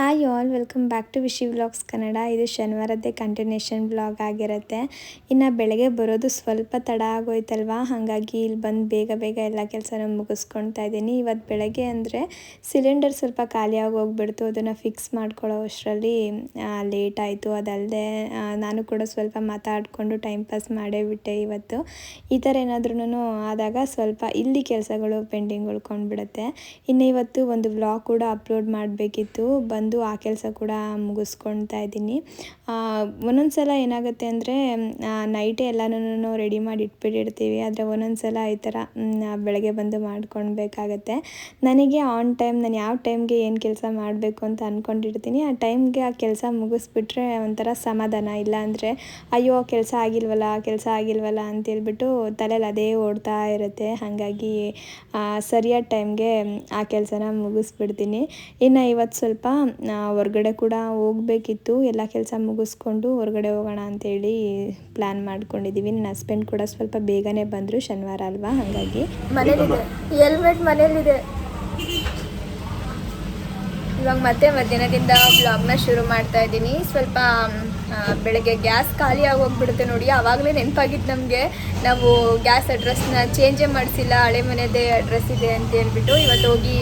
Hi all welcome back to Vishi vlogs Kannada ಇದು ಶನಿವಾರದ್ದೇ continuation blog ಆಗಿರುತ್ತೆ. ಇನ್ನು ಬೆಳಗ್ಗೆ ಬರೋದು ಸ್ವಲ್ಪ ತಡ ಆಗೋಯ್ತಲ್ವಾ? ಹಾಗಾಗಿ ಇಲ್ಲಿ ಬಂದು ಬೇಗ ಬೇಗ ಎಲ್ಲ ಕೆಲಸನ ಮುಗಿಸ್ಕೊಳ್ತಾ ಇದ್ದೀನಿ. ಇವತ್ತು ಬೆಳಗ್ಗೆ ಅಂದರೆ ಸಿಲಿಂಡರ್ ಸ್ವಲ್ಪ ಖಾಲಿಯಾಗಿ ಹೋಗ್ಬಿಡ್ತು. ಅದನ್ನು ಫಿಕ್ಸ್ ಮಾಡ್ಕೊಳ್ಳೋ ಅಷ್ಟರಲ್ಲಿ ಲೇಟ್ ಆಯಿತು. ಅದಲ್ಲದೆ ನಾನು ಕೂಡ ಸ್ವಲ್ಪ ಮಾತಾಡಿಕೊಂಡು ಟೈಮ್ ಪಾಸ್ ಮಾಡೇ ಬಿಟ್ಟೆ ಇವತ್ತು. ಈ ಥರ ಏನಾದ್ರೂ ಆದಾಗ ಸ್ವಲ್ಪ ಇಲ್ಲಿ ಕೆಲಸಗಳು ಪೆಂಡಿಂಗ್ ಉಳ್ಕೊಂಡ್ಬಿಡುತ್ತೆ. ಇನ್ನು ಇವತ್ತು ಒಂದು ವ್ಲಾಗ್ ಕೂಡ ಅಪ್ಲೋಡ್ ಮಾಡಬೇಕಿತ್ತು. ಬಂದು ಆ ಕೆಲಸ ಕೂಡ ಮುಗಿಸ್ಕೊಳ್ತಾ ಇದ್ದೀನಿ. ಒಂದೊಂದು ಸಲ ಏನಾಗುತ್ತೆ ಅಂದರೆ ನೈಟೇ ಎಲ್ಲನೂ ರೆಡಿ ಮಾಡಿ ಇಟ್ಬಿಟ್ಟಿರ್ತೀವಿ. ಆದರೆ ಒಂದೊಂದು ಸಲ ಈ ಥರ ಬೆಳಗ್ಗೆ ಬಂದು ಮಾಡ್ಕೊಳ್ಬೇಕಾಗತ್ತೆ. ನನಗೆ ಆನ್ ಟೈಮ್ ನಾನು ಯಾವ ಟೈಮ್ಗೆ ಏನು ಕೆಲಸ ಮಾಡಬೇಕು ಅಂತ ಅಂದ್ಕೊಂಡಿರ್ತೀನಿ ಆ ಟೈಮ್ಗೆ ಆ ಕೆಲಸ ಮುಗಿಸ್ಬಿಟ್ರೆ ಒಂಥರ ಸಮಾಧಾನ. ಇಲ್ಲ ಅಂದರೆ ಅಯ್ಯೋ, ಕೆಲಸ ಆಗಿಲ್ವಲ್ಲ ಕೆಲಸ ಆಗಿಲ್ವಲ್ಲ ಅಂತೇಳ್ಬಿಟ್ಟು ತಲೆಯಲ್ಲಿ ಅದೇ ಓಡ್ತಾ ಇರುತ್ತೆ. ಹಾಗಾಗಿ ಸರಿಯಾದ ಟೈಮ್ಗೆ ಆ ಕೆಲಸನ ಮುಗಿಸ್ಬಿಡ್ತೀನಿ. ಇನ್ನು ಇವತ್ತು ಸ್ವಲ್ಪ ಹೊರ್ಗಡೆ ಕೂಡ ಹೋಗ್ಬೇಕಿತ್ತು. ಎಲ್ಲ ಕೆಲಸ ಮುಗಿಸ್ಕೊಂಡು ಹೊರಗಡೆ ಹೋಗೋಣ ಅಂತೇಳಿ ಪ್ಲ್ಯಾನ್ ಮಾಡ್ಕೊಂಡಿದ್ದೀವಿ ನನ್ನ ಹಸ್ಬೆಂಡ್ ಕೂಡ ಸ್ವಲ್ಪ ಬೇಗನೆ ಬಂದರು ಶನಿವಾರ ಅಲ್ವಾ? ಹಾಗಾಗಿ. ಮನೇಲಿದೆ. ಹೆಲ್ಮೆಟ್ ಮನೇಲಿದೆ. ಇವಾಗ ಮತ್ತೆ ಮಧ್ಯಾಹ್ನದಿಂದ ಬ್ಲಾಗ್ನ ಶುರು ಮಾಡ್ತಾ ಇದ್ದೀನಿ. ಸ್ವಲ್ಪ ಬೆಳಗ್ಗೆ ಗ್ಯಾಸ್ ಖಾಲಿ ಹೋಗ್ಬಿಡುತ್ತೆ ನೋಡಿ. ಆವಾಗಲೇ ನೆನಪಾಗಿತ್ತು ನಮಗೆ. ನಾವು ಗ್ಯಾಸ್ ಅಡ್ರೆಸ್ನ ಚೇಂಜೇ ಮಾಡಿಸಿಲ್ಲ. ಹಳೆ ಮನೆಯದೇ ಅಡ್ರೆಸ್ ಇದೆ ಅಂತ ಹೇಳ್ಬಿಟ್ಟು. ಇವತ್ತು ಹೋಗಿ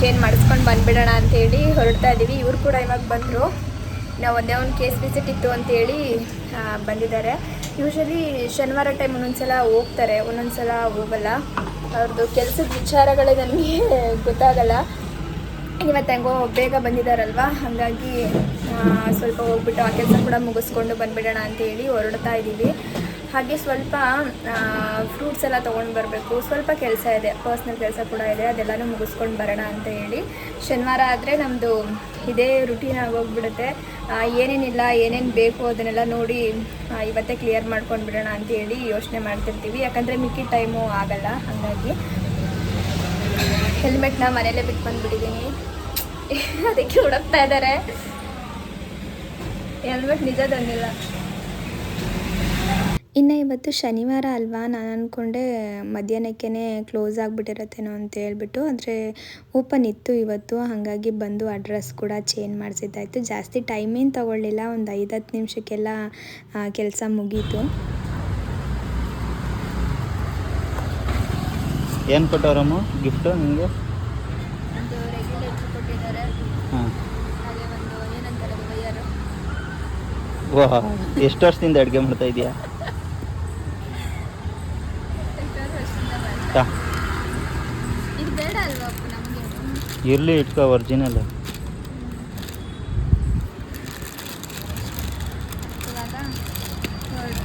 ಚೇಂಜ್ ಮಾಡಿಸ್ಕೊಂಡು ಬಂದುಬಿಡೋಣ ಅಂತೇಳಿ ಹೊರಡ್ತಾ ಇದ್ದೀವಿ. ಇವರು ಕೂಡ ಇವಾಗ ಬಂದರು. ನಾವು ಒಂದೇ ಒಂದು ಕೇಸ್ ವಿಸಿಟ್ ಇತ್ತು ಅಂತೇಳಿ ಬಂದಿದ್ದಾರೆ. ಯೂಶಲಿ ಶನಿವಾರ ಟೈಮ್ ಒಂದೊಂದ್ಸಲ ಹೋಗ್ತಾರೆ, ಒಂದೊಂದ್ಸಲ ಹೋಗಲ್ಲ. ಅವ್ರದ್ದು ಕೆಲಸದ ವಿಚಾರಗಳೇ ನನಗೆ ಗೊತ್ತಾಗಲ್ಲ. ಇವತ್ತು ಹೆಂಗೋ ಬೇಗ ಬಂದಿದ್ದಾರಲ್ವ ಹಾಗಾಗಿ ಸ್ವಲ್ಪ ಹೋಗ್ಬಿಟ್ಟು ಆ ಕೆಲಸ ಕೂಡ ಮುಗಿಸ್ಕೊಂಡು ಬಂದುಬಿಡೋಣ ಅಂತ ಹೇಳಿ ಹೊರಡ್ತಾ ಇದ್ದೀವಿ. ಹಾಗೆ ಸ್ವಲ್ಪ ಫ್ರೂಟ್ಸ್ ಎಲ್ಲ ತೊಗೊಂಡು ಬರಬೇಕು. ಸ್ವಲ್ಪ ಕೆಲಸ ಇದೆ ಪರ್ಸ್ನಲ್ ಕೆಲಸ ಕೂಡ ಇದೆ. ಅದೆಲ್ಲನೂ ಮುಗಿಸ್ಕೊಂಡು ಬರೋಣ ಅಂತ ಹೇಳಿ. ಶನಿವಾರ ಆದರೆ ನಮ್ಮದು ಇದೇ ರುಟೀನ್ ಆಗೋಗ್ಬಿಡುತ್ತೆ. ಏನೇನಿಲ್ಲ, ಏನೇನು ಬೇಕು ಅದನ್ನೆಲ್ಲ ನೋಡಿ ಇವತ್ತೇ ಕ್ಲಿಯರ್ ಮಾಡ್ಕೊಂಡು ಬಿಡೋಣ ಅಂತೇಳಿ ಯೋಚನೆ ಮಾಡ್ತಿರ್ತೀವಿ. ಯಾಕಂದರೆ ಮಿಕ್ಕಿ ಟೈಮು ಆಗಲ್ಲ, ಹಾಗಾಗಿ. ಹೆಲ್ಮೆಟ್ನ ಮನೇಲೇ ಬಿಟ್ಟು ಬಂದುಬಿಟ್ಟಿದ್ದೀನಿ ಅದಕ್ಕೆ ಹುಡುಕ್ತಾ ಇದ್ದಾರೆ ಹೆಲ್ಮೆಟ್ ನಿಜ ತಂದಿಲ್ಲ ಇನ್ನು ಇವತ್ತು ಶನಿವಾರ ಅಲ್ವಾ? ನಾನು ಅಂದ್ಕೊಂಡೆ ಮಧ್ಯಾಹ್ನಕ್ಕೇ ಕ್ಲೋಸ್ ಆಗಿಬಿಟ್ಟಿರತ್ತೇನೋ ಅಂತ ಹೇಳ್ಬಿಟ್ಟು ಆದರೆ ಓಪನ್ ಇತ್ತು ಇವತ್ತು. ಹಾಗಾಗಿ ಬಂದು ಅಡ್ರೆಸ್ ಕೂಡ ಚೇಂಜ್ ಮಾಡಿಸಿದ್ದಾಯಿತು. ಜಾಸ್ತಿ ಟೈಮೇನು ತಗೊಳ್ಳಿಲ್ಲ ಒಂದು ಐದು ಹತ್ತು ನಿಮಿಷಕ್ಕೆಲ್ಲ ಕೆಲಸ ಮುಗೀತು. ಏನು ಕೊಟ್ಟವ್ರಮ್ಮ? ಗಿಫ್ಟು ನಿಮಗೆ ಒಂದು ರೆಗ್ಯುಲೇಟರ್ ಕೊಟ್ಟಿದ್ದಾರೆ. ಹಾಂ. ಹಾಗೆ ಒಂದು ಏನಂತಾರೆ ವೈಯರು ವಾ ಎಷ್ಟು ವರ್ಷದಿಂದ ಅಡುಗೆ ಮಾಡ್ತಾ ಇದೆಯಾ? ನಮಗೆ? ಇರಲಿ ಇಟ್ಕೋ ಒರಿಜಿನಲ್ ಇವಾಗ ಹೊರಡು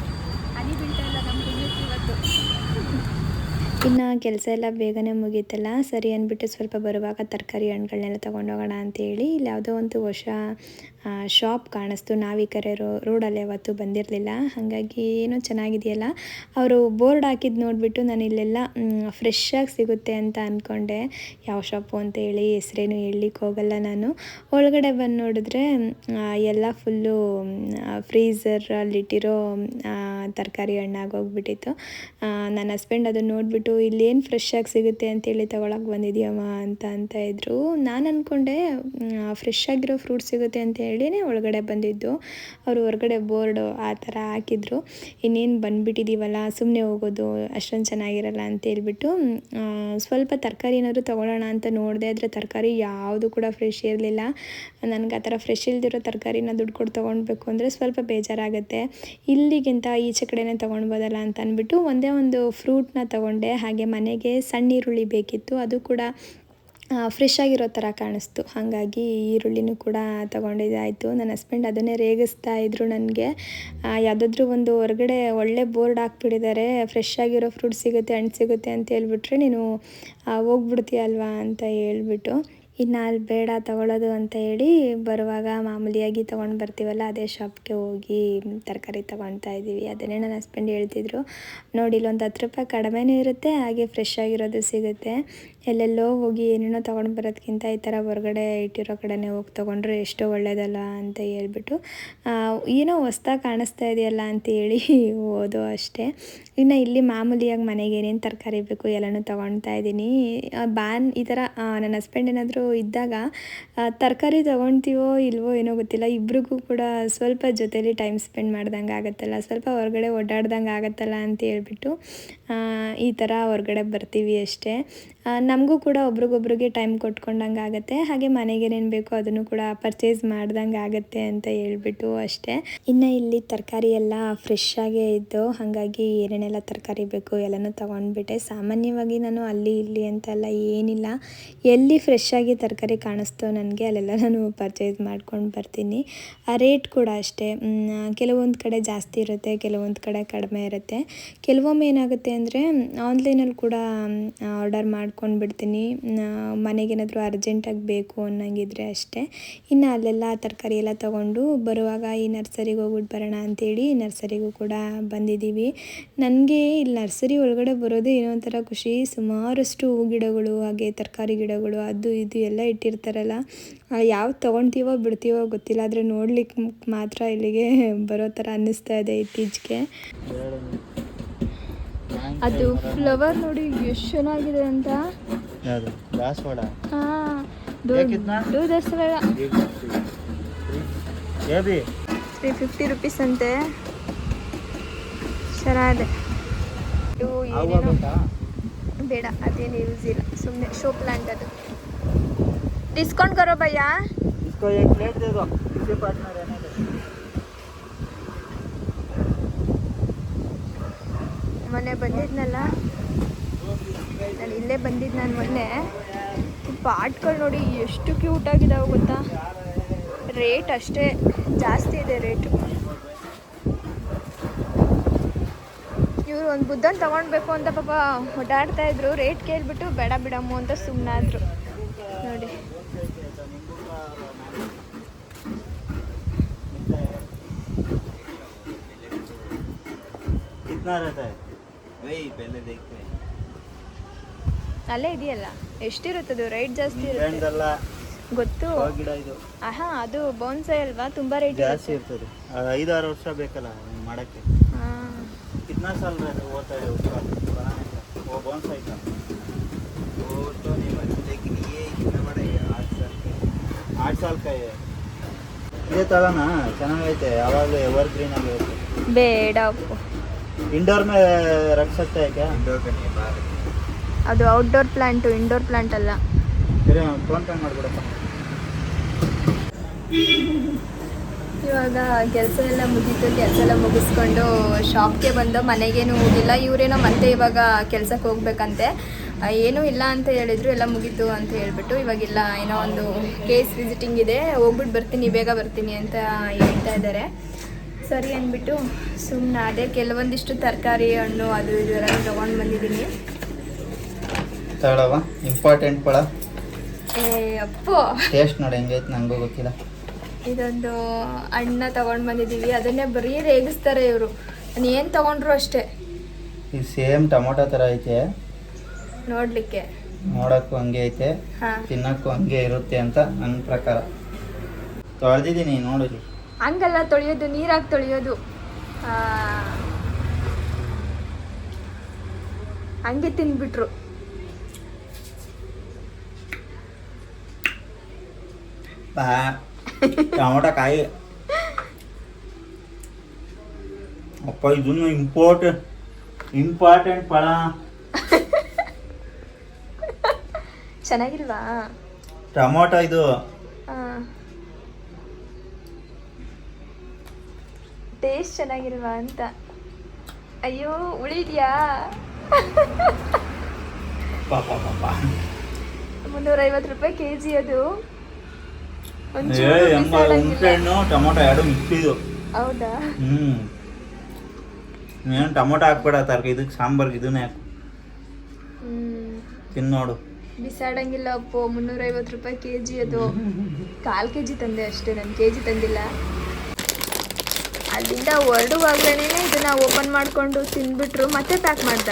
ಹನಿ ಬೀಳ್ತಾ ಇಲ್ಲ ನಮ್ಮ ಕುಡಿಯೋಕ್ಕೆ ಇವತ್ತು ಇನ್ನು ಕೆಲಸ ಎಲ್ಲ ಬೇಗನೆ ಮುಗೀತಲ್ಲ, ಸರಿ ಅಂದ್ಬಿಟ್ಟು ಸ್ವಲ್ಪ ಬರುವಾಗ ತರಕಾರಿ ಹಣ್ಣುಗಳನ್ನೆಲ್ಲ ತೊಗೊಂಡೋಗೋಣ ಅಂತೇಳಿ ಇಲ್ಲಿ ಯಾವುದೋ ಒಂದು ಹೊಸ ಶಾಪ್ ಕಾಣಿಸ್ತು. ನಾವು ರೋಡಲ್ಲಿ ಯಾವತ್ತೂ ಬಂದಿರಲಿಲ್ಲ. ಹಾಗಾಗಿ ಏನೋ ಚೆನ್ನಾಗಿದೆಯಲ್ಲ. ಅವರು ಬೋರ್ಡ್ ಹಾಕಿದ್ದು ನೋಡಿಬಿಟ್ಟು ನಾನು ಇಲ್ಲೆಲ್ಲ ಫ್ರೆಶ್ಶಾಗಿ ಸಿಗುತ್ತೆ ಅಂತ ಅಂದ್ಕೊಂಡೆ ಯಾವ ಶಾಪು ಅಂತ ಹೇಳಿ ಹೆಸ್ರೇನು ಹೇಳಲಿಕ್ಕೆ ಹೋಗಲ್ಲ ನಾನು. ಒಳಗಡೆ ಬಂದು ನೋಡಿದ್ರೆ ಎಲ್ಲ ಫುಲ್ಲು ಫ್ರೀಸರಲ್ಲಿಟ್ಟಿರೋ ತರಕಾರಿ ಹಣ್ಣಾಗೋಗ್ಬಿಟ್ಟಿತ್ತು ನನ್ನ ಹಸ್ಬೆಂಡ್ ಅದನ್ನು ನೋಡಿಬಿಟ್ಟು ಇಲ್ಲೇನು ಫ್ರೆಶ್ ಆಗಿ ಸಿಗುತ್ತೆ ಅಂತೇಳಿ ತಗೊಳಕ್ಕೆ ಬಂದಿದ್ಯಮ್ಮ ಅಂತ ಅಂತ ಇದ್ದರು ನಾನು ಅಂದ್ಕೊಂಡೆ ಫ್ರೆಶ್ ಆಗಿರೋ ಫ್ರೂಟ್ ಸಿಗುತ್ತೆ ಅಂತ ಹೇಳಿನೇ ಒಳಗಡೆ ಬಂದಿದ್ದು. ಅವರು ಹೊರಗಡೆ ಬೋರ್ಡು ಆ ಥರ ಹಾಕಿದ್ರು. ಇನ್ನೇನು ಬಂದುಬಿಟ್ಟಿದ್ದೀವಲ್ಲ ಸುಮ್ಮನೆ ಹೋಗೋದು, ಅಷ್ಟೊಂದು ಚೆನ್ನಾಗಿರಲ್ಲ ಅಂತ ಹೇಳ್ಬಿಟ್ಟು ಸ್ವಲ್ಪ ತರಕಾರಿ ಏನಾದರೂ ತೊಗೊಳ್ಳೋಣ ಅಂತ ನೋಡಿದೆ ಆದರೆ ತರಕಾರಿ ಯಾವುದು ಕೂಡ ಫ್ರೆಶ್ ಇರಲಿಲ್ಲ. ನನಗೆ ಆ ಥರ ಫ್ರೆಶ್ ಇಲ್ದಿರೋ ತರಕಾರಿನ ದುಡ್ಡು ಕೊಟ್ಟು ತೊಗೊಳ್ಬೇಕು ಅಂದರೆ ಸ್ವಲ್ಪ ಬೇಜಾರಾಗುತ್ತೆ. ಇಲ್ಲಿಗಿಂತ ಈಚೆ ಕಡೆನೇ ತೊಗೊಳ್ಬೋದಲ್ಲ ಅಂತ ಅಂದ್ಬಿಟ್ಟು ಒಂದೇ ಒಂದು ಫ್ರೂಟ್ನ ತೊಗೊಂಡೆ. ಹಾಗೆ ಮನೆಗೆ ಸಣ್ಣ ಈರುಳ್ಳಿ ಬೇಕಿತ್ತು. ಅದು ಕೂಡ ಫ್ರೆಶ್ ಆಗಿರೋ ಥರ ಕಾಣಿಸ್ತು. ಹಾಗಾಗಿ ಈರುಳ್ಳಿನೂ ಕೂಡ ತೊಗೊಂಡಿದ್ದಾಯಿತು ನನ್ನ ಹಸ್ಬೆಂಡ್ ಅದನ್ನೇ ರೇಗಿಸ್ತಾ ಇದ್ದರು ನನಗೆ. ಯಾವುದಾದ್ರೂ ಒಂದು ಹೊರಗಡೆ ಒಳ್ಳೆ ಬೋರ್ಡ್ ಹಾಕ್ಬಿಟ್ಟಿದ್ದಾರೆ ಫ್ರೆಶ್ ಆಗಿರೋ ಫ್ರೂಟ್ ಸಿಗುತ್ತೆ, ಹಣ್ಣು ಸಿಗುತ್ತೆ ಅಂತ ಹೇಳ್ಬಿಟ್ರೆ ನೀನು ಹೋಗ್ಬಿಡ್ತೀಯಲ್ವಾ ಅಂತ ಹೇಳ್ಬಿಟ್ಟು. ಇನ್ನು ಅಲ್ಲಿ ಬೇಡ ತಗೊಳ್ಳೋದು ಅಂತ ಹೇಳಿ ಬರುವಾಗ ಮಾಮೂಲಿಯಾಗಿ ತೊಗೊಂಡು ಬರ್ತೀವಲ್ಲ, ಅದೇ ಶಾಪ್ಗೆ ಹೋಗಿ ತರಕಾರಿ ತೊಗೊಳ್ತಾ ಇದ್ದೀವಿ. ಅದನ್ನೇ ನನ್ನ ಹಸ್ಬೆಂಡ್ ಹೇಳ್ತಿದ್ರು. ನೋಡಿ ಇಲ್ಲೊಂದು ಹತ್ತು ರೂಪಾಯಿ ಕಡಿಮೆನೂ ಇರುತ್ತೆ, ಹಾಗೆ ಫ್ರೆಶ್ ಆಗಿರೋದು ಸಿಗುತ್ತೆ. ಎಲ್ಲೆಲ್ಲೋ ಹೋಗಿ ಏನೇನೋ ತೊಗೊಂಡು ಬರೋದಕ್ಕಿಂತ ಈ ಥರ ಹೊರಗಡೆ ಇಟ್ಟಿರೋ ಕಡೆನೇ ಹೋಗಿ ತೊಗೊಂಡ್ರೆ ಎಷ್ಟು ಒಳ್ಳೆಯದಲ್ಲ ಅಂತ ಹೇಳ್ಬಿಟ್ಟು ಏನೋ ಹೊಸ್ದಾಗಿ ಕಾಣಿಸ್ತಾ ಇದೆಯಲ್ಲ ಅಂತ ಹೇಳಿ ಓದೋ ಅಷ್ಟೇ. ಇನ್ನು ಇಲ್ಲಿ ಮಾಮೂಲಿಯಾಗಿ ಮನೆಗೆ ಏನೇನು ತರಕಾರಿ ಬೇಕು ಎಲ್ಲನೂ ತೊಗೊಳ್ತಾ ಇದ್ದೀನಿ ಬಾನ್ ಈ ಥರ ನನ್ನ ಹಸ್ಬೆಂಡ್ ಏನಾದರೂ ಇದ್ದಾಗ ತರಕಾರಿ ತೊಗೊಳ್ತೀವೋ ಇಲ್ವೋ ಏನೋ ಗೊತ್ತಿಲ್ಲ. ಇಬ್ರಿಗೂ ಕೂಡ ಸ್ವಲ್ಪ ಜೊತೇಲಿ ಟೈಮ್ ಸ್ಪೆಂಡ್ ಮಾಡ್ದಂಗೆ ಆಗುತ್ತಲ್ಲ, ಸ್ವಲ್ಪ ಹೊರಗಡೆ ಓಡಾಡ್ದಂಗೆ ಆಗುತ್ತಲ್ಲ ಅಂತ ಹೇಳ್ಬಿಟ್ಟು ಈ ಥರ ಹೊರಗಡೆ ಬರ್ತೀವಿ ಅಷ್ಟೇ. ನಮಗೂ ಕೂಡ ಒಬ್ರಿಗೊಬ್ರಿಗೆ ಟೈಮ್ ಕೊಟ್ಕೊಂಡಂಗೆ ಆಗುತ್ತೆ. ಹಾಗೆ ಮನೆಗೆ ಏನೇನು ಬೇಕೋ ಅದನ್ನು ಕೂಡ ಪರ್ಚೇಸ್ ಮಾಡ್ದಂಗೆ ಆಗುತ್ತೆ ಅಂತ ಹೇಳ್ಬಿಟ್ಟು ಅಷ್ಟೇ. ಇನ್ನು ಇಲ್ಲಿ ತರಕಾರಿ ಎಲ್ಲ ಫ್ರೆಶ್ ಆಗೇ ಇದ್ದು, ಹಾಗಾಗಿ ಏನೇನೆಲ್ಲ ತರಕಾರಿ ಬೇಕು ಎಲ್ಲನೂ ತೊಗೊಂಡ್ಬಿಟ್ಟೆ. ಸಾಮಾನ್ಯವಾಗಿ ನಾನು ಅಲ್ಲಿ ಇಲ್ಲಿ ಅಂತೆಲ್ಲ ಏನಿಲ್ಲ. ಎಲ್ಲಿ ಫ್ರೆಶ್ ಆಗಿ ತರಕಾರಿ ಕಾಣಿಸ್ತೋ ನನಗೆ, ಅಲ್ಲೆಲ್ಲ ನಾನು ಪರ್ಚೇಸ್ ಮಾಡ್ಕೊಂಡು ಬರ್ತೀನಿ. ಆ ರೇಟ್ ಕೂಡ ಅಷ್ಟೇ. ಕೆಲವೊಂದು ಕಡೆ ಜಾಸ್ತಿ ಇರುತ್ತೆ, ಕೆಲವೊಂದು ಕಡೆ ಕಡಿಮೆ ಇರುತ್ತೆ. ಕೆಲವೊಮ್ಮೆ ಏನಾಗುತ್ತೆ ಅಂದರೆ ಆನ್ಲೈನಲ್ಲಿ ಕೂಡ ಆರ್ಡರ್ ಮಾಡ್ಕೊಂಡು ಬಿಡ್ತೀನಿ ಮನೆಗೇನಾದರೂ ಅರ್ಜೆಂಟಾಗಿ ಬೇಕು ಅನ್ನಂಗಿದ್ರೆ ಅಷ್ಟೇ. ಇನ್ನು ಅಲ್ಲೆಲ್ಲ ತರಕಾರಿ ಎಲ್ಲ ತೊಗೊಂಡು ಬರುವಾಗ ಈ ನರ್ಸರಿಗೆ ಹೋಗ್ಬಿಟ್ಟು ಬರೋಣ ಅಂತೇಳಿ ನರ್ಸರಿಗೂ ಕೂಡ ಬಂದಿದ್ದೀವಿ. ನನಗೆ ಇಲ್ಲಿ ನರ್ಸರಿ ಒಳಗಡೆ ಬರೋದೇ ಏನೋ ಒಂಥರ ಖುಷಿ. ಸುಮಾರಷ್ಟು ಹೂ ಗಿಡಗಳು, ಹಾಗೆ ತರಕಾರಿ ಗಿಡಗಳು, ಅದು ಇದು ಎಲ್ಲ ಇಟ್ಟಿರ್ತಾರಲ್ಲ. ಯಾವ್ದು ತೊಗೊಳ್ತೀವೋ ಬಿಡ್ತೀವೋ ಗೊತ್ತಿಲ್ಲ. ಆದರೆ ನೋಡ್ಲಿಕ್ಕೆ ಮಾತ್ರ ಇಲ್ಲಿಗೆ ಬರೋ ಥರ ಅನ್ನಿಸ್ತಾ ಇದೆ ಇತ್ತೀಚೆಗೆ. ಅದು ಫ್ಲವರ್ ನೋಡಿ ಎಷ್ಟು ಚೆನ್ನಾಗಿದೆ ಅಂತ. ದಾಸವಾಳ ಹಾಂ? ದೊಡ್ಡ ಏಬಿ ತ್ರೀ ಫಿಫ್ಟಿ ರುಪೀಸ್ ಅಂತೆ. ಚೆನ್ನಾಗಿದೆ. ಇವು ಏನೇನೋ ಬೇಡ ಅದೇನು ಯೂಸ್ ಇಲ್ಲ. ಸುಮ್ಮನೆ ಶೋ ಪ್ಲಾಂಟ್ ಅದು. ಡಿಸ್ಕೌಂಟ್ ಕರೋ ಭಯ್ಯ? ಮೊನ್ನೆ ಬಂದಿದ್ನಲ್ಲ ನಾನು ಇಲ್ಲೇ ಬಂದಿದ್ದು ನಾನು ಮೊನ್ನೆ ಪಾಟ್ಗಳು ನೋಡಿ ಎಷ್ಟು ಕ್ಯೂಟ್ ಆಗಿದಾವೆ ಗೊತ್ತಾ ರೇಟ್ ಅಷ್ಟೇ ಜಾಸ್ತಿ ಇದೆ ರೇಟು ಇವರು ಒಂದು ಬುದ್ಧನ ತಗೊಳ್ಬೇಕು ಅಂತ ಪಾಪ ಓಡಾಡ್ತಾ ಇದ್ರು ರೇಟ್ ಕೇಳ್ಬಿಟ್ಟು ಬೇಡ ಬಿಡಮ್ಮು ಅಂತ ಸುಮ್ಮನಾದ್ರು ನೋಡಿ कितना रहता ಅಲ್ಲೇ ಇದೆಯಲ್ಲ ಎಷ್ಟಿರುತ್ತದು ರೇಟ್ ಜಾಸ್ತಿ ಇರುತ್ತೆ ಬೆಂಡಲ್ಲ ಗೊತ್ತು ಗಿಡ ಇದು ಆಹಾ ಅದು ಬೌನ್ಸೈ ಅಲ್ವಾ ತುಂಬಾ ರೇಟ್ ಜಾಸ್ತಿ ಇರುತ್ತೆ ಇರ್ತದೆ ಅದು ಐದಾರು ವರ್ಷ ಬೇಕಲ್ಲ ಹಿಂಗ್ ಮಾಡಕ್ಕೆ ಹಾಂ कितना साल रह होता है उसका बनाने का वो कौन सा का वो तो नहीं बना लेकिन ये कितना बड़ा है आठ साल का आठ साल का है ಇದೇ ತಗೋಣ ಚೆನ್ನಾಗೈತೆ ಯಾವಾಗಲೂ ಎವರ್ ಗ್ರೀನ್ ಆಗಿರುತ್ತೆ ಬೇಡ ಅಪ್ಪು इंडोर में रख सकते हैं क्या ಅದು ಔಟ್ಡೋರ್ ಪ್ಲ್ಯಾಂಟು ಇಂಡೋರ್ ಪ್ಲಾಂಟ್ ಅಲ್ಲ. ಇವಾಗ ಕೆಲಸ ಎಲ್ಲ ಮುಗಿತು ಕೆಲಸ ಎಲ್ಲ ಮುಗಿಸ್ಕೊಂಡು ಶಾಪ್ಗೆ ಬಂದು ಮನೆಗೇನು ಹೋಗಿಲ್ಲ. ಇವರೇನೋ ಮತ್ತೆ ಇವಾಗ ಕೆಲ್ಸಕ್ಕೆ ಹೋಗ್ಬೇಕಂತೆ. ಏನೂ ಇಲ್ಲ ಅಂತ ಹೇಳಿದ್ರು ಎಲ್ಲ ಮುಗಿತು ಅಂತ ಹೇಳ್ಬಿಟ್ಟು ಇವಾಗಿಲ್ಲ ಏನೋ ಒಂದು ಕೇಸ್ ವಿಸಿಟಿಂಗ್ ಇದೆ. ಹೋಗ್ಬಿಟ್ಟು ಬರ್ತೀನಿ ಬೇಗ ಬರ್ತೀನಿ ಅಂತ ಹೇಳ್ತಾ ಇದ್ದಾರೆ. ಸರಿ ಅಂದ್ಬಿಟ್ಟು ಸುಮ್ಮನೆ ಅದೇ ಕೆಲವೊಂದಿಷ್ಟು ತರಕಾರಿ ಹಣ್ಣು ಅದು ಇದೆಲ್ಲ ತೊಗೊಂಡು ಬಂದಿದ್ದೀನಿ. ತಗೊಳವ ಇಂಪಾರ್ಟೆಂಟ್ ಪಳ. ಏ ಅಪ್ಪು. ಟೇಸ್ಟ್ ನೋಡಿ ಹೆಂಗೈತೆ ನಂಗೂ ಗೊತ್ತಿಲ್ಲ. ಇದೊಂದು ಅಣ್ಣ ತಗೊಂಡು ಬಂದಿದ್ದೀವಿ ಅದನ್ನೇ ಬರೀ ರೇಗಿಸ್ತಾರೆ ಇವರು. ನೀನು ಏನು ತಗೊಂಡ್ರು ಅಷ್ಟೇ. ಇದು ಸೇಮ್ ಟೊಮೊಟೊ ಥರ ಐತೆ. ನೋಡಲಿಕ್ಕೆ. ನೋಡಕ್ಕೂ ಹಂಗೆ ಐತೆ ಹಾ. ತಿನ್ನಕ್ಕೂ ಹಂಗೆ ಇರುತ್ತೆ ಅಂತ ನನ್ನ ಪ್ರಕಾರ. ತೊಳೆದಿದ್ದೀನಿ ನೋಡಿರಿ. ಹಂಗಲ್ಲ ತೊಳೆಯೋದು ನೀರಾಗಿ ತೊಳೆಯೋದು. ಆ, ಹಂಗೆ ತಿಂದ್ಬಿಟ್ರು ಬಾ ಟೊಮೊಟೊ ಕಾಯಿ ಅಪ್ಪ ಇದನ್ನು ಇಂಪಾರ್ಟೆಂಟ್ ಇಂಪಾರ್ಟೆಂಟ್ ಫಳ ಚೆನ್ನಾಗಿಲ್ವಾ ಟೊಮೊಟೊ ಇದು ಟೇಸ್ಟ್ ಚೆನ್ನಾಗಿಲ್ವಾ ಅಂತ. ಅಯ್ಯೋ ಉಳಿದ್ಯಾ? ಮುನ್ನೂರೈವತ್ತು ರೂಪಾಯಿ ಕೆ ಜಿ ಅದು. ಏ. ಹುಣಸೆಹಣ್ಣು ಟೊಮೊಟೊ ಎರಡು ಹೌದಾ? ಹ್ಮ್. ಏನು ಟೊಮೊಟೊ ಹಾಕ್ಬೇಡ ತರ್ಕ ಇದಕ್ಕೆ ಸಾಂಬಾರ್ಗೆ ಇದನ್ನೇ ಹಾಕು. ತಿನ್ನು ನೋಡು. ಬಿಸಾಡಂಗಿಲ್ಲ ಅಪ್ಪು ಮುನ್ನೂರೈವತ್ತು ರೂಪಾಯಿ ಕೆ ಜಿ ಅದು. ಕಾಲು ಕೆ ಜಿ ತಂದೆ ಅಷ್ಟೇ ನಾನು ಕೆ ಜಿ ತಂದಿಲ್ಲ. ಅಲ್ಲಿಂದ ಹೊರಡುವಾಗ್ಲೇ ಇದನ್ನ ಓಪನ್ ಮಾಡಿಕೊಂಡು ತಿಂದ್ಬಿಟ್ರು ಮತ್ತೆ ಪ್ಯಾಕ್ ಮಾಡ್ದ.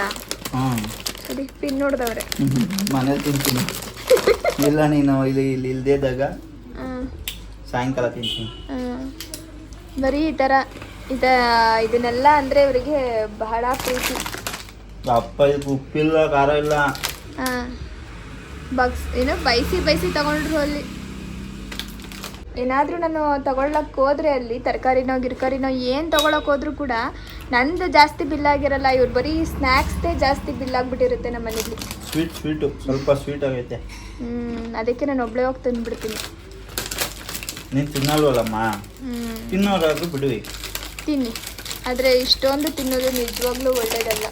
ನೋಡಿ ಪಿನ್ ನೋಡ್ದವ್ರೆ. ಮನೇಲಿ ತಿಂತೀನಿ. ಇಲ್ಲ ನೀನು ಇಲ್ಲಿ ಇಲ್ಲಿ ಇಲ್ದೇದಾಗ ಹಾಂ ಸಾಯಂಕಾಲ ತಿಂತೀನಿ ಬರೀ ಈ ಥರ ಇದ ಇದನ್ನೆಲ್ಲ ಅಂದರೆ ಇವರಿಗೆ ಬಹಳ ಪ್ರೀತಿ. ಅಪ್ಪ ಇದಕ್ಕೆ ಉಪ್ಪಿಲ್ಲ ಖಾರ ಇಲ್ಲ. ಹಾಂ. ಬಗ್ಸ್ ಏನೋ ಬೈಸಿ ಬೈಸಿ ತಗೊಂಡ್ರು ಅಲ್ಲಿ. ಏನಾದರೂ ನಾನು ತಗೊಳ್ಳಕ್ಕೆ ಹೋದ್ರೆ ಅಲ್ಲಿ ತರಕಾರಿನೋ ಗಿರ್ಕಾರಿನೋ ಏನು ತೊಗೊಳಕ್ಕೆ ಹೋದ್ರೂ ಕೂಡ ನಂದು ಜಾಸ್ತಿ ಬಿಲ್ ಆಗಿರಲ್ಲ ಇವ್ರು ಬರೀ ಸ್ನ್ಯಾಕ್ಸ್ದೇ ಜಾಸ್ತಿ ಬಿಲ್ ಆಗಿಬಿಟ್ಟಿರುತ್ತೆ ನಮ್ಮ ಮನೇಲಿ ಸ್ವೀಟ್ ಸ್ವೀಟು ಸ್ವಲ್ಪ ಸ್ವೀಟ್ ಆಗೈತೆ. ಹ್ಞೂ ಅದಕ್ಕೆ ನಾನು ಒಬ್ಬಳೇ ಹೋಗಿ ತಂದುಬಿಡ್ತೀನಿ ನೀನು ತಿನ್ನಲ್ವಲ್ಲಮ್ಮ? ತಿನ್ನೋರಾದ್ರೂ ಬಿಡುವಿ ತಿನ್ನಿ. ಆದರೆ ಇಷ್ಟೊಂದು ತಿನ್ನೋದು ನಿಜವಾಗ್ಲೂ ಒಳ್ಳೇದಲ್ಲ.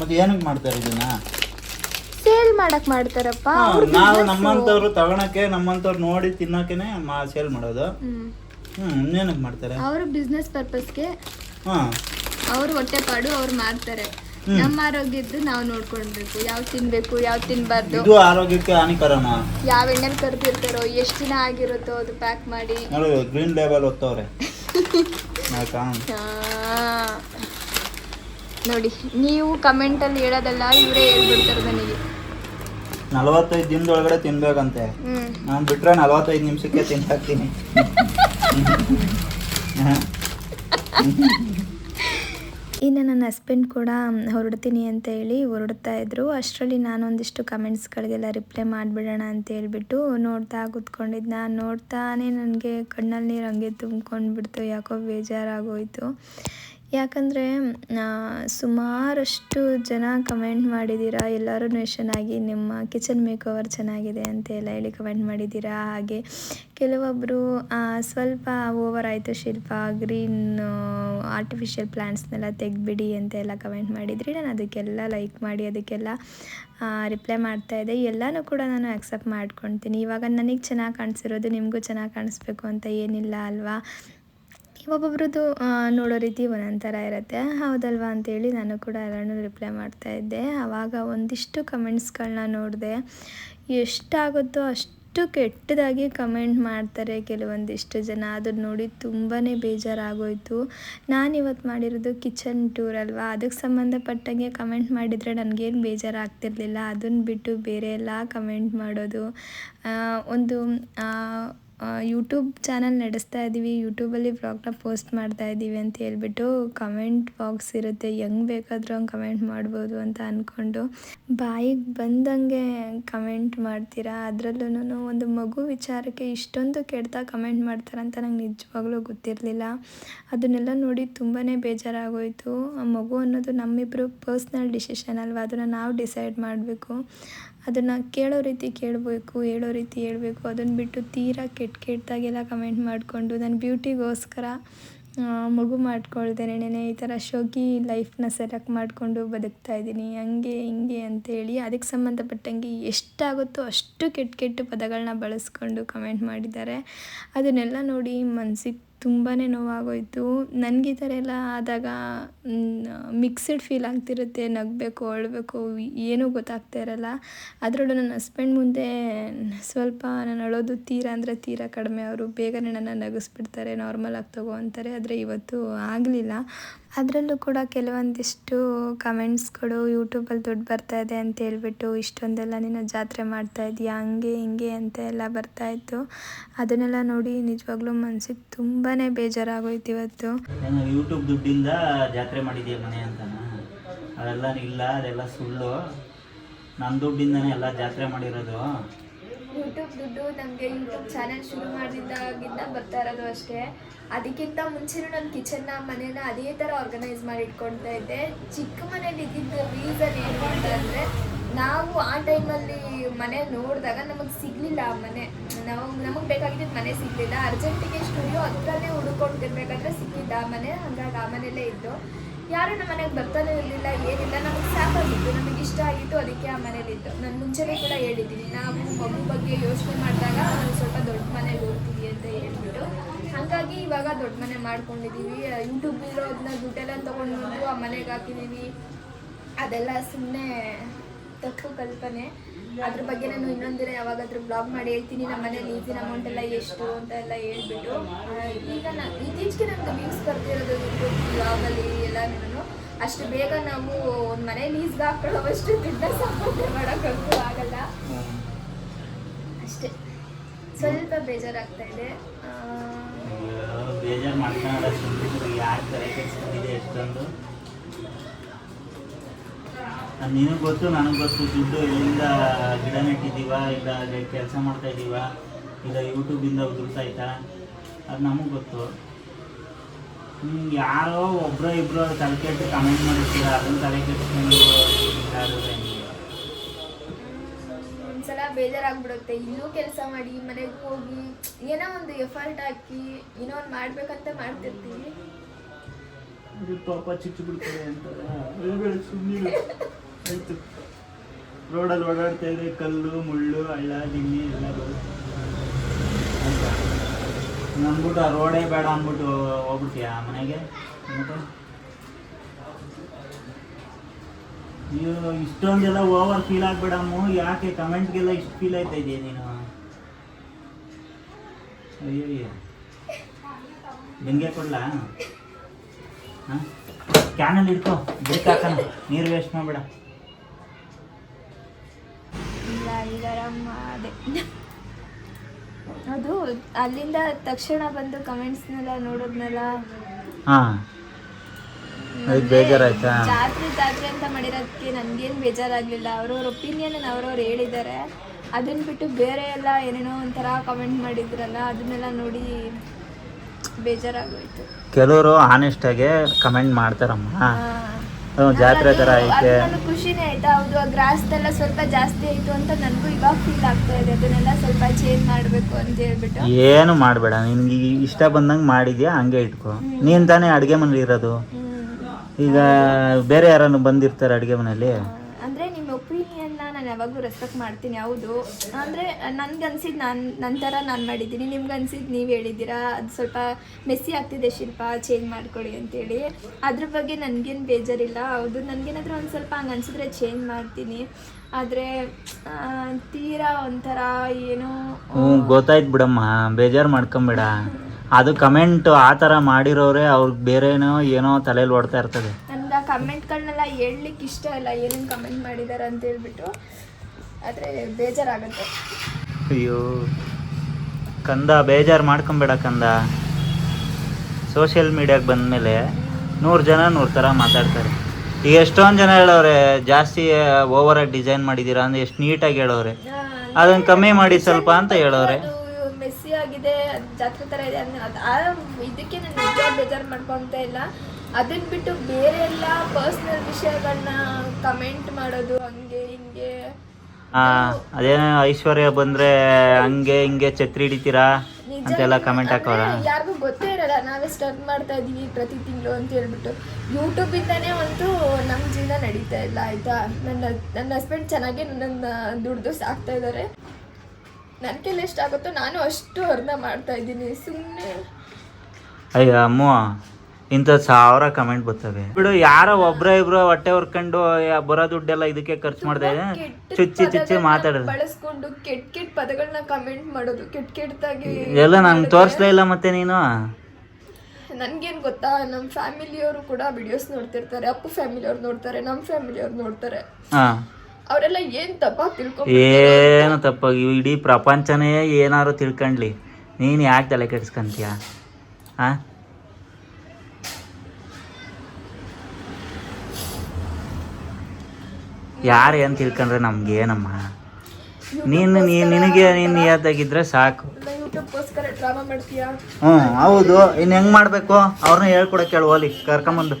ಮತ್ತೆ ಏನಕ್ಕೆ ಮಾಡ್ತಾರೆ ಇದನ್ನ? ಸೇಲ್ ಮಾಡಕ್ ಮಾಡ್ತಾರಪ್ಪ. ಅವ್ರ ನಾವು business. ನಮ್ಮಂತವ್ರು ತಗೊಳಕ್ಕೆ ನಮ್ಮಂತವ್ರು ನೋಡಿ ತಿನ್ನೋಕೆನೆ ಮಾ ಸೇಲ್ ಮಾಡೋದು. ಹ್ಮ್. ಹ್ಮ್ ಇನ್ನೇನಕ್ಕೆ ಮಾಡ್ತಾರೆ? ಅವ್ರ ಬಿಸ್ನೆಸ್ ಪರ್ಪಸ್ಗೆ ಹಾ. ಅವ್ರ ಹೊಟ್ಟೆಪಾಡು ಅವ್ರು ಮಾಡ್ತಾರೆ ನಮ್ಮ ಆರೋಗ್ಯದ್ದು ನಾವು ನೋಡ್ಕೊಳ್ಬೇಕು. ಯಾವ್ ತಿನ್ಬೇಕು ಯಾವ್ ತಿನ್ಬಾರ್ದು. ಇದು ಆರೋಗ್ಯಕ್ಕೆ ಹಾನಿಕರನ? ಯಾವ ಎಣ್ಣೆ ಕರ್ದಿರ್ತಾರೋ ಎಷ್ಟ್ ದಿನ ಆಗಿರುತ್ತೋ ಅದು ಪ್ಯಾಕ್ ಮಾಡಿ. ನೋಡು ಗ್ರೀನ್ ಲೇಬಲ್ ಒತ್ತವ್ರೆ. ಆಯ್ತಾ ಆ, ನೋಡಿ ನೀವು ಕಮೆಂಟಲ್ಲಿ ಹೇಳೋದಲ್ಲ ಇವರೇ ಹೇಳ್ಬಿಡ್ತಾರೆ ನನಗೆ ನಲವತ್ತೈದು ದಿನದೊಳಗಡೆ ತಿನ್ಬೇಕಂತೆ. ಹ್ಮ್. ನಾನು ಬಿಟ್ರೆ ನಲವತ್ತೈದು ನಿಮಿಷಕ್ಕೆ ತಿಂತಾಕ್ತೀನಿ ಇನ್ನು ನನ್ನ ಹಸ್ಬೆಂಡ್ ಕೂಡ ಹೊರಡ್ತೀನಿ ಅಂತ ಹೇಳಿ ಹೊರಡ್ತಾ ಇದ್ರು. ಅಷ್ಟರಲ್ಲಿ ನಾನೊಂದಿಷ್ಟು ಕಮೆಂಟ್ಸ್ಗಳಿಗೆಲ್ಲ ರಿಪ್ಲೈ ಮಾಡಿಬಿಡೋಣ ಅಂತ ಹೇಳ್ಬಿಟ್ಟು ನೋಡ್ತಾ ಕೂತ್ಕೊಂಡಿದ್ದು. ನಾನು ನೋಡ್ತಾನೆ ನನಗೆ ಕಣ್ಣಲ್ಲಿ ನೀರು ಹಂಗೆ ತುಂಬ್ಕೊಂಡ್ಬಿಡ್ತು, ಯಾಕೋ ಬೇಜಾರಾಗೋಯ್ತು. ಯಾಕಂದರೆ ಸುಮಾರಷ್ಟು ಜನ ಕಮೆಂಟ್ ಮಾಡಿದ್ದೀರಾ? ಎಲ್ಲರೂ ಚೆನ್ನಾಗಿ ನಿಮ್ಮ ಕಿಚನ್ ಮೇಕ್ ಓವರ್ ಚೆನ್ನಾಗಿದೆ ಅಂತ ಎಲ್ಲ ಹೇಳಿ ಕಮೆಂಟ್ ಮಾಡಿದ್ದೀರಾ? ಹಾಗೆ ಕೆಲವೊಬ್ಬರು ಸ್ವಲ್ಪ ಓವರ್ ಆಯಿತು ಶಿಲ್ಪ ಗ್ರೀನ್ ಆರ್ಟಿಫಿಷಿಯಲ್ ಪ್ಲ್ಯಾಂಟ್ಸ್ನೆಲ್ಲ ತೆಗ್ದುಬಿಡಿ ಅಂತ ಎಲ್ಲ ಕಮೆಂಟ್ ಮಾಡಿದ್ರಿ. ನಾನು ಅದಕ್ಕೆಲ್ಲ ಲೈಕ್ ಮಾಡಿ, ಅದಕ್ಕೆಲ್ಲ ರಿಪ್ಲೈ ಮಾಡ್ತಾ ಇದ್ದೆ. ಎಲ್ಲನೂ ಕೂಡ ನಾನು ಆಕ್ಸೆಪ್ಟ್ ಮಾಡ್ಕೊತೀನಿ. ಇವಾಗ ನನಗೆ ಚೆನ್ನಾಗಿ ಕಾಣಿಸಿರೋದು ನಿಮಗೂ ಚೆನ್ನಾಗಿ ಕಾಣಿಸ್ಬೇಕು ಅಂತ ಏನಿಲ್ಲ ಅಲ್ವಾ? ಒಬ್ಬೊಬ್ರದ್ದು ನೋಡೋ ರೀತಿ ಒಂದೊಂದು ಇರುತ್ತೆ. ಹೌದಲ್ವಾ ಅಂತೇಳಿ ನಾನು ಕೂಡ ಎಲ್ಲನೂ ರಿಪ್ಲೈ ಮಾಡ್ತಾ ಇದ್ದೆ. ಆವಾಗ ಒಂದಿಷ್ಟು ಕಮೆಂಟ್ಸ್ಗಳನ್ನ ನೋಡಿದೆ. ಎಷ್ಟಾಗುತ್ತೋ ಅಷ್ಟು ಕೆಟ್ಟದಾಗಿ ಕಮೆಂಟ್ ಮಾಡ್ತಾರೆ ಕೆಲವೊಂದಿಷ್ಟು ಜನ. ಅದನ್ನ ನೋಡಿ ತುಂಬಾ ಬೇಜಾರಾಗೋಯಿತು. ನಾನು ಇವತ್ತು ಮಾಡಿರೋದು ಕಿಚನ್ ಟೂರ್ ಅಲ್ವಾ? ಅದಕ್ಕೆ ಸಂಬಂಧಪಟ್ಟಂಗೆ ಕಮೆಂಟ್ ಮಾಡಿದರೆ ನನಗೇನು ಬೇಜಾರಾಗ್ತಿರ್ಲಿಲ್ಲ. ಅದನ್ನು ಬಿಟ್ಟು ಬೇರೆ ಎಲ್ಲ ಕಮೆಂಟ್ ಮಾಡೋದು. ಒಂದು ಯೂಟ್ಯೂಬ್ ಚಾನಲ್ ನಡೆಸ್ತಾ ಇದ್ದೀವಿ ಯೂಟ್ಯೂಬಲ್ಲಿ ವ್ಲಾಗ್ನ ಪೋಸ್ಟ್ ಮಾಡ್ತಾ ಇದ್ದೀವಿ ಅಂತ ಹೇಳ್ಬಿಟ್ಟು ಕಮೆಂಟ್ ಬಾಕ್ಸ್ ಇರುತ್ತೆ. ಹೆಂಗೆ ಬೇಕಾದರೂ ಹಂಗೆ ಕಮೆಂಟ್ ಮಾಡ್ಬೋದು ಅಂತ ಅಂದ್ಕೊಂಡು ಬಾಯಿಗೆ ಬಂದಂಗೆ ಕಮೆಂಟ್ ಮಾಡ್ತೀರಾ? ಅದರಲ್ಲೂ ಒಂದು ಮಗು ವಿಚಾರಕ್ಕೆ ಇಷ್ಟೊಂದು ಕೆಡ್ತಾ ಕಮೆಂಟ್ ಮಾಡ್ತಾರಂತ ನಂಗೆ ನಿಜವಾಗ್ಲೂ ಗೊತ್ತಿರಲಿಲ್ಲ. ಅದನ್ನೆಲ್ಲ ನೋಡಿ ತುಂಬಾ ಬೇಜಾರಾಗೋಯಿತು. ಆ ಮಗು ಅನ್ನೋದು ನಮ್ಮಿಬ್ಬರು ಪರ್ಸ್ನಲ್ ಡಿಸಿಷನ್ ಅಲ್ವಾ? ಅದನ್ನು ನಾವು ಡಿಸೈಡ್ ಮಾಡಬೇಕು. ಅದನ್ನು ಕೇಳೋ ರೀತಿ ಕೇಳಬೇಕು, ಹೇಳೋ ರೀತಿ ಹೇಳಬೇಕು. ಅದನ್ನು ಬಿಟ್ಟು ತೀರಾ ಕೆಟ್ಟ ಕೆಟ್ಟದಾಗೆಲ್ಲ ಕಮೆಂಟ್ ಮಾಡಿಕೊಂಡು ನನ್ನ ಬ್ಯೂಟಿಗೋಸ್ಕರ ಮಗು ಮಾಡ್ಕೊಳ್ದೇನೆ ಈ ಥರ ಶೋಕಿ ಲೈಫ್ನ ಸೆಲೆಕ್ಟ್ ಮಾಡಿಕೊಂಡು ಬದುಕ್ತಾ ಇದ್ದೀನಿ. ಹಂಗೆ, ಹಿಂಗೆ ಅಂತೇಳಿ ಅದಕ್ಕೆ ಸಂಬಂಧಪಟ್ಟಂಗೆ ಎಷ್ಟಾಗುತ್ತೋ ಅಷ್ಟು ಕೆಟ್ಟ ಕೆಟ್ಟ ಪದಗಳನ್ನ ಬಳಸ್ಕೊಂಡು ಕಮೆಂಟ್ ಮಾಡಿದ್ದಾರೆ. ಅದನ್ನೆಲ್ಲ ನೋಡಿ ಮನ್ಸಿಗೆ ತುಂಬಾ ನೋವಾಗೋಯ್ತು. ನನಗೆ ಈ ಥರ ಎಲ್ಲ ಆದಾಗ ಮಿಕ್ಸಡ್ ಫೀಲ್ ಆಗ್ತಿರುತ್ತೆ. ನಗಬೇಕು, ಅಳಬೇಕು, ಏನೂ ಗೊತ್ತಾಗ್ತಾ ಇರಲ್ಲ. ಅದರಲ್ಲೂ ನನ್ನ ಹಸ್ಬೆಂಡ್ ಮುಂದೆ ಸ್ವಲ್ಪ ನಾನು ಅಳೋದು ತೀರ ಅಂದರೆ ತೀರ ಕಡಿಮೆ. ಅವರು ಬೇಗನೆ ನನ್ನ ನಗಿಸ್ಬಿಡ್ತಾರೆ ನಾರ್ಮಲಾಗಿ ತಗೋ ಅಂತಾರೆ. ಆದರೆ ಇವತ್ತು ಆಗಲಿಲ್ಲ. ಅದರಲ್ಲೂ ಕೂಡ ಕೆಲವೊಂದಿಷ್ಟು ಕಮೆಂಟ್ಸ್ಗಳು ಯೂಟ್ಯೂಬಲ್ಲಿ ದುಡ್ಡು ಬರ್ತಾ ಇದೆ ಅಂತ ಹೇಳ್ಬಿಟ್ಟು ಇಷ್ಟೊಂದೆಲ್ಲ ನೀನು ಜಾತ್ರೆ ಮಾಡ್ತಾ ಇದೆಯಾ, ಹಂಗೆ, ಹಿಂಗೆ ಅಂತ ಎಲ್ಲ ಬರ್ತಾಯಿತ್ತು ಅದನ್ನೆಲ್ಲ ನೋಡಿ ನಿಜವಾಗ್ಲೂ ಮನ್ಸಿಗೆ ತುಂಬಾ ಬೇಜಾರಾಗೋಯ್ತು ಇವತ್ತು. ಏನು ಯೂಟ್ಯೂಬ್ ದುಡ್ಡಿಂದ ಜಾತ್ರೆ ಮಾಡಿದೆಯಾ ಮನೆ ಅಂತ ಅದೆಲ್ಲ ಇಲ್ಲ, ಅದೆಲ್ಲ ಸುಳ್ಳು. ನನ್ನ ದುಡ್ಡಿಂದನೇ ಎಲ್ಲ ಜಾತ್ರೆ ಮಾಡಿರೋದು. ಯೂಟ್ಯೂಬ್ ದುಡ್ಡು ನನಗೆ ಯೂಟ್ಯೂಬ್ ಚಾನೆಲ್ ಶುರು ಮಾಡಿದಾಗಿಂದ ಬರ್ತಾ ಇರೋದು ಅಷ್ಟೇ. ಅದಕ್ಕಿಂತ ಮುಂಚೆನೂ ನನ್ನ ಕಿಚನ್ನ ಮನೇನ ಅದೇ ಥರ ಆರ್ಗನೈಸ್ ಮಾಡಿ ಇಟ್ಕೊಳ್ತಾ ಇದ್ದೆ. ಚಿಕ್ಕ ಮನೇಲಿ ಇದ್ದಿದ್ದ ರೀಸನ್ ಏನು ಅಂತ ಅಂದರೆ, ನಾವು ಆ ಟೈಮಲ್ಲಿ ಮನೆ ನೋಡಿದಾಗ ನಮಗೆ ಸಿಗಲಿಲ್ಲ ಆ ಮನೆ. ನಾವು, ನಮಗೆ ಬೇಕಾಗಿದ್ದ ಮನೆ ಸಿಗಲಿಲ್ಲ. ಅರ್ಜೆಂಟಿಗೆ ಸ್ಟುಡಿಯೋ ಹತ್ರನೇ ಹುಡುಕೊಂಡಿರ್ಬೇಕಾದ್ರೆ ಸಿಕ್ಕಿದ್ದ ಆ ಮನೆ. ಹಾಗಾಗಿ ಆ ಮನೆಯಲ್ಲೇ ಇದ್ದು. ಯಾರು ನಮ್ಮ ಮನೆಗೆ ಬರ್ತಾನೆ ಇರಲಿಲ್ಲ, ಏನಿಲ್ಲ, ನಮಗೆ ಸಾಕಾಗಿತ್ತು, ನಮಗೆ ಇಷ್ಟ ಆಗಿತ್ತು, ಅದಕ್ಕೆ ಆ ಮನೇಲಿತ್ತು ನಾನು ಮುಂಚೆನೇ ಕೂಡ ಹೇಳಿದ್ದೀನಿ, ನಾವು ಮಗು ಬಗ್ಗೆ ಯೋಚನೆ ಮಾಡಿದಾಗ ನಾವು ಸ್ವಲ್ಪ ದೊಡ್ಡ ಮನೆಗೆ ಹೋಗ್ತೀವಿ ಅಂತ ಹೇಳ್ಬಿಟ್ಟು. ಹಾಗಾಗಿ ಇವಾಗ ದೊಡ್ಡ ಮನೆ ಮಾಡ್ಕೊಂಡಿದ್ದೀವಿ ಯೂಟ್ಯೂಬ್ ಇರೋದನ್ನ ದುಡ್ಡೆಲ್ಲ ತೊಗೊಂಡು ಬಂದು ಆ ಮನೆಗೆ ಹಾಕಿದ್ದೀವಿ ಅದೆಲ್ಲ ಸುಮ್ಮನೆ ತಪ್ಪು ಕಲ್ಪನೆ. ಅದ್ರ ಬಗ್ಗೆ ನಾನು ಇನ್ನೊಂದಿನ ಯಾವಾಗಾದ್ರೂ ಬ್ಲಾಗ್ ಮಾಡಿ ಹೇಳ್ತೀನಿ. ನಮ್ಮ ಮನೇಲಿ ಈಸಿನ ಅಮೌಂಟ್ ಎಲ್ಲ ಎಷ್ಟು ಅಂತ ಎಲ್ಲ ಹೇಳ್ಬಿಟ್ಟು. ಈಗ ನಾನು ಇತ್ತೀಚೆಗೆ ನನಗೆ ವ್ಯೂಸ್ ಬರ್ತಿರೋದು ಯೂಟ್ಯೂಬ್ ಬ್ಲಾಗಲ್ಲಿ ಎಲ್ಲನೂ ಅಷ್ಟು ಬೇಗ ನಾವು ಒಂದು ಮನೆ ಲೀಸ್ಗೆ ಹಾಕೊಳ್ಳೋವಷ್ಟು ದುಡ್ಡನ್ನ ಸಂಪಾದನೆ ಮಾಡೋಕ್ಕಂತೂ ಆಗಲ್ಲ. ಅಷ್ಟೇ. ಸ್ವಲ್ಪ ಬೇಜಾರಾಗ್ತಾ ಇದೆ. ಬೇಜಾರು ನಿನಗೆ ಗೊತ್ತು ನನಗೆ ಗೊತ್ತು ದುಡ್ಡು ಎಲ್ಲಿಂದ ಗಿಡ ನೆಟ್ಟಿದ್ದೀವ ಇಲ್ಲ ಕೆಲಸ ಮಾಡ್ತಾ ಇದ್ದೀವ ಇಲ್ಲ ಯೂಟ್ಯೂಬಿಂದ ಉದುರ್ತಾಯ್ತಾ ಅದು ನಮಗೆ ಗೊತ್ತು. ನಿಮ್ಗೆ ಯಾರೋ ಒಬ್ಬರೋ ಇಬ್ಬರು ತಲೆ ಕೆಟ್ಟು ಕಮೆಂಟ್ ಮಾಡಿರ್ತೀರ ಅದನ್ನು ತಲೆ ಹೆಂಗೆ? ಒಂದ್ಸಲ ಬೇಜಾರಾಗ್ಬಿಡುತ್ತೆ. ಇಲ್ಲೂ ಕೆಲಸ ಮಾಡಿ ಮನೆಗೆ ಹೋಗಿ ಏನೋ ಒಂದು ಎಫರ್ಟ್ ಹಾಕಿ ಏನೋ ಒಂದು ಮಾಡ್ಬೇಕಂತ ಮಾಡ್ತಿರ್ತೀವಿ. ಪಾಪ ಚಿಚ್ಚು ಬಿಡ್ತಾರೆ ಅಂತಾರೆ. ಹೇಳ್ಬೇಡ ಸುಮ್ಮನೆ ಆಯ್ತು. ರೋಡಲ್ಲಿ ಓಡಾಡ್ತಾ ಇದ್ರೆ ಕಲ್ಲು, ಮುಳ್ಳು, ಹಳ್ಳ ದಿಮ್ಮಿ ಎಲ್ಲ ಬರುತ್ತೆ. ಅಂದ್ಬಿಟ್ಟು ಆ ರೋಡೇ ಬೇಡ ಅಂದ್ಬಿಟ್ಟು ಹೋಗ್ಬಿಡ್ತೀಯಾ ಮನೆಗೆ? ಮತ್ತೆ? ನೀವು ಇಷ್ಟೊಂದೆಲ್ಲ ಓವರ್ ಫೀಲ್ ಆಗ್ಬೇಡಮ್ಮ ಯಾಕೆ ಕಮೆಂಟ್ಗೆಲ್ಲ ಇಷ್ಟು ಫೀಲ್ ಆಯ್ತಾ ಇದೆಯಾ ನೀನು? ಅಯ್ಯೋ ಬೆಂಗೆ ಕೊಡ್ಲಾ ಹಾಂ? ಕ್ಯಾನಲ್ಲಿ ಇಟ್ಕೋ ಬೇಕಾಕ ನೀರು ವೇಸ್ಟ್ ಮಾಡಬೇಡ. ಇಲ್ಲ ಅದೇ. ಅದು ಅಲ್ಲಿಂದ ತಕ್ಷಣ ಬಂದು ಕಮೆಂಟ್ಸ್ನೆಲ್ಲ ನೋಡೋದ್ನೆಲ್ಲ ಹಾಂ. ಅದಕ್ಕೆ ಬೇಜಾರಾಯ್ತಾ? ಜಾತ್ರೆ ಜಾತ್ರೆ ಅಂತ ಮಾಡಿರೋದಕ್ಕೆ ನನಗೇನು ಬೇಜಾರಾಗಲಿಲ್ಲ. ಅವ್ರವ್ರ ಒಪಿನಿಯನ್ ಅವ್ರವ್ರು ಹೇಳಿದ್ದಾರೆ. ಅದನ್ನ ಬಿಟ್ಟು ಬೇರೆ ಎಲ್ಲ ಏನೇನೋ ಒಂಥರ ಕಮೆಂಟ್ ಮಾಡಿದ್ರಲ್ಲ ಅದನ್ನೆಲ್ಲ ನೋಡಿ ಬೇಜಾರಾಗೋಯ್ತು. ಕೆಲವರು ಆನೆಸ್ಟಾಗೆ ಕಮೆಂಟ್ ಮಾಡ್ತಾರಮ್ಮ. ಜಾತ್ರೆ ತರ ಅದು- ಐತೆ. ಅದು ಖುಷಿನೇ ಆಯ್ತಾ ಹೌದು ಆ ಗ್ರಾಸ್ದೆಲ್ಲ ಸ್ವಲ್ಪ ಜಾಸ್ತಿ ಆಯಿತು ಅಂತ ನನಗೂ ಇವಾಗ ಫೀಲ್ ಆಗ್ತಾ ಇದೆ. ಅದನ್ನೆಲ್ಲ ಸ್ವಲ್ಪ ಚೇಂಜ್ ಮಾಡಬೇಕು ಅಂತ ಹೇಳ್ಬಿಟ್ಟು. ಏನು ಮಾಡಬೇಡ. ನಿನ್ಗೆ ಇಷ್ಟ ಬಂದಂಗೆ ಮಾಡಿದ್ಯಾ? ಹಂಗೆ ಇಟ್ಕೋ. ನೀನು ತಾನೇ ಅಡುಗೆ ಮನೇಲಿ ಇರೋದು ಈಗ ಬೇರೆ ಯಾರನ್ನು ಬಂದಿರ್ತಾರೆ ಅಡುಗೆ ಮನೇಲಿ? ಯಾವಾಗಲೂ ರೆಸ್ಪೆಕ್ಟ್ ಮಾಡ್ತೀನಿ, ಹೌದು. ಅಂದರೆ ನನ್ಗೆ ಅನ್ಸಿದ್ದು ನಾನು ನನ್ನ ಥರ ನಾನು ಮಾಡಿದ್ದೀನಿ. ನಿಮ್ಗೆ ಅನ್ಸಿದ್ದು ನೀವು ಹೇಳಿದ್ದೀರಾ? ಅದು ಸ್ವಲ್ಪ ಮೆಸ್ಸಿ ಆಗ್ತಿದೆ ಶಿಲ್ಪ ಚೇಂಜ್ ಮಾಡ್ಕೊಳ್ಳಿ ಅಂತೇಳಿ. ಅದ್ರ ಬಗ್ಗೆ ನನಗೇನು ಬೇಜಾರಿಲ್ಲ. ಹೌದು, ನನಗೇನಾದರೂ ಒಂದು ಸ್ವಲ್ಪ ಹಂಗೆ ಅನ್ಸಿದ್ರೆ ಚೇಂಜ್ ಮಾಡ್ತೀನಿ. ಆದರೆ ತೀರಾ ಒಂಥರ ಏನೋ ಗೊತ್ತಾಯ್ತು ಬಿಡಮ್ಮ. ಬೇಜಾರು ಮಾಡ್ಕೊಂಬೇಡ. ಅದು ಕಮೆಂಟ್ ಆ ಥರ ಮಾಡಿರೋರೆ ಅವ್ರಿಗೆ ಬೇರೆ ಏನೋ ತಲೆಯಲ್ಲಿ ಓಡ್ತಾ ಇರ್ತದೆ. ಕಮೆಂಟ್ಗಳನ್ನೆಲ್ಲ ಹೇಳಲಿಕ್ಕೆ ಇಷ್ಟ ಇಲ್ಲ ಏನೇನು ಕಮೆಂಟ್ ಮಾಡಿದ್ದಾರೆ ಅಂತ ಹೇಳ್ಬಿಟ್ಟು. ಆದರೆ ಬೇಜಾರಾಗುತ್ತೆ. ಅಯ್ಯೋ ಕಂದ ಬೇಜಾರು ಮಾಡ್ಕೊಂಬೇಡ ಕಂದ. ಸೋಷಿಯಲ್ ಮೀಡಿಯಾಗೆ ಬಂದಮೇಲೆ ನೂರು ಜನ ನೂರು ಥರ ಮಾತಾಡ್ತಾರೆ. ಈಗ ಎಷ್ಟೊಂದು ಜನ ಹೇಳೋರೆ ಜಾಸ್ತಿ ಓವರಾಗಿ ಡಿಸೈನ್ ಮಾಡಿದ್ದೀರಾ ಅಂದ್ರೆ ಎಷ್ಟು ನೀಟಾಗಿ ಹೇಳೋರೆ. ಅದನ್ನು ಕಮ್ಮಿ ಮಾಡಿ ಸ್ವಲ್ಪ ಅಂತ ಹೇಳೋರೆ. ಮೆಸ್ಸಿ ಆಗಿದೆ ಜಾತ್ರೆ ಥರ ಇದೆ ಇದಕ್ಕೆ ನಾನು ಬೇಜಾರು ಮಾಡ್ಕೊತ ಇಲ್ಲ. ಅದನ್ನ ಬಿಟ್ಟು ಬೇರೆ ಎಲ್ಲ ಪರ್ಸ್ನಲ್ ವಿಷಯಗಳನ್ನ ಕಮೆಂಟ್ ಮಾಡೋದು ಹಂಗೆ ಹಿಂಗೆ. ಆ, ಅದೇನೋ ಐಶ್ವರ್ಯ ಬಂದ್ರೆ ಹಂಗೆ ಹಿಂಗೆ ಛತ್ರಿ ಹಿಡಿತೀರಾ? ಅಂತೆಲ್ಲ ಕಮೆಂಟ್ ಹಾಕೋರ? ಯಾರಿಗೂ ಗೊತ್ತೇ ಇರಲ್ಲ ನಾವೇ ಸ್ಟಾರ್ಟ್ ಮಾಡ್ತಾ ಇದೀವಿ ಪ್ರತಿ ತಿಂಗಳು ಅಂತ ಹೇಳ್ಬಿಟ್ಟು. ಯೂಟ್ಯೂಬ್ ಇಂದಾನೇ ಒಂದು ನಮ್ಮ ಜೀವನ ನಡೀತಾ ಇಲ್ಲ ಆಯ್ತಾ? ನನ್ನ ನನ್ನ ಹಸ್ಬೆಂಡ್ ಚೆನ್ನಾಗಿ ನನ್ನ ದುಡ್ದು ಸಾಕ್ತಾ ಇದ್ದಾರೆ ನನ್ನ ಕೈಲಿ ಎಷ್ಟಾಗುತ್ತೋ ನಾನು ಅಷ್ಟು ಅರ್ಧ ಮಾಡ್ತಾ ಇದ್ದೀನಿ. ಸುಮ್ಮನೆ ಅಯ್ಯ ಅಮ್ಮ. ಇಂಥ ಸಾವಿರ ಕಮೆಂಟ್ ಬರ್ತವೆ. ಬಿಡು ಯಾರೋ ಒಬ್ರ ಇಬ್ರು ಹೊಟ್ಟೆ ಹೊರ್ಕೊಂಡು ಬರೋ ದುಡ್ಡೆಲ್ಲ ಇದಕ್ಕೆ ಖರ್ಚು ಮಾಡ್ತಾ ಇದೆ ಚುಚ್ಚಿ ಚುಚ್ಚಿ ಮಾತಾಡೋದು. ಬಳಸ್ಕೊಂಡು ಕೆಟ್ಟ ಕೆಟ್ಟ ಪದಗಳನ್ನ ಕಮೆಂಟ್ ಮಾಡೋದು ಕೆಟ್ಟ ಕೆಟ್ಟದಾಗಿ ಎಲ್ಲ ನಂಗೆ ತೋರಿಸ್ಲೇ ಇಲ್ಲ ಮತ್ತೆ ನೀನು. ನನ್ಗೇನ್ ಗೊತ್ತಾ ನಮ್ಮ ಫ್ಯಾಮಿಲಿಯವರು ಕೂಡ ವಿಡಿಯೋಸ್ ನೋಡ್ತಿರ್ತಾರೆ ಅಪ್ಪು ಫ್ಯಾಮಿಲಿಯವ್ರು ನೋಡ್ತಾರೆ ನಮ್ಮ ಫ್ಯಾಮಿಲಿಯವ್ರು ನೋಡ್ತಾರೆ. ಅವರೆಲ್ಲ ಏನ್ ತಪ್ಪ ತಿಳ್ಕೊ ಏನು ತಪ್ಪಾಗಿ ಇಡೀ ಪ್ರಪಂಚನೇ ಏನಾರು ತಿಳ್ಕೊಂಡ್ಲಿ. ನೀನು ಯಾಕೆ ತಲೆ ಕೆಡ್ಸ್ಕೊಂತೀಯ? ಹಾ? ಯಾರು ಏನು ತಿಳ್ಕೊಂಡ್ರೆ ನಮ್ಗೆ ಏನಮ್ಮ? ನೀನು ನೀನು ನಿನಗೆ ನೀನು ನಿಯತ್ತಾಗಿದ್ರೆ ಸಾಕು. ಹ್ಞೂ ಹೌದು. ಇನ್ನು ಹೆಂಗೆ ಮಾಡಬೇಕು? ಅವ್ರನ್ನ ಹೇಳ್ಕೊಡಕ್ಕೆ ಹೇಳು ಅಲ್ಲಿ ಕರ್ಕೊಂಬಂದು.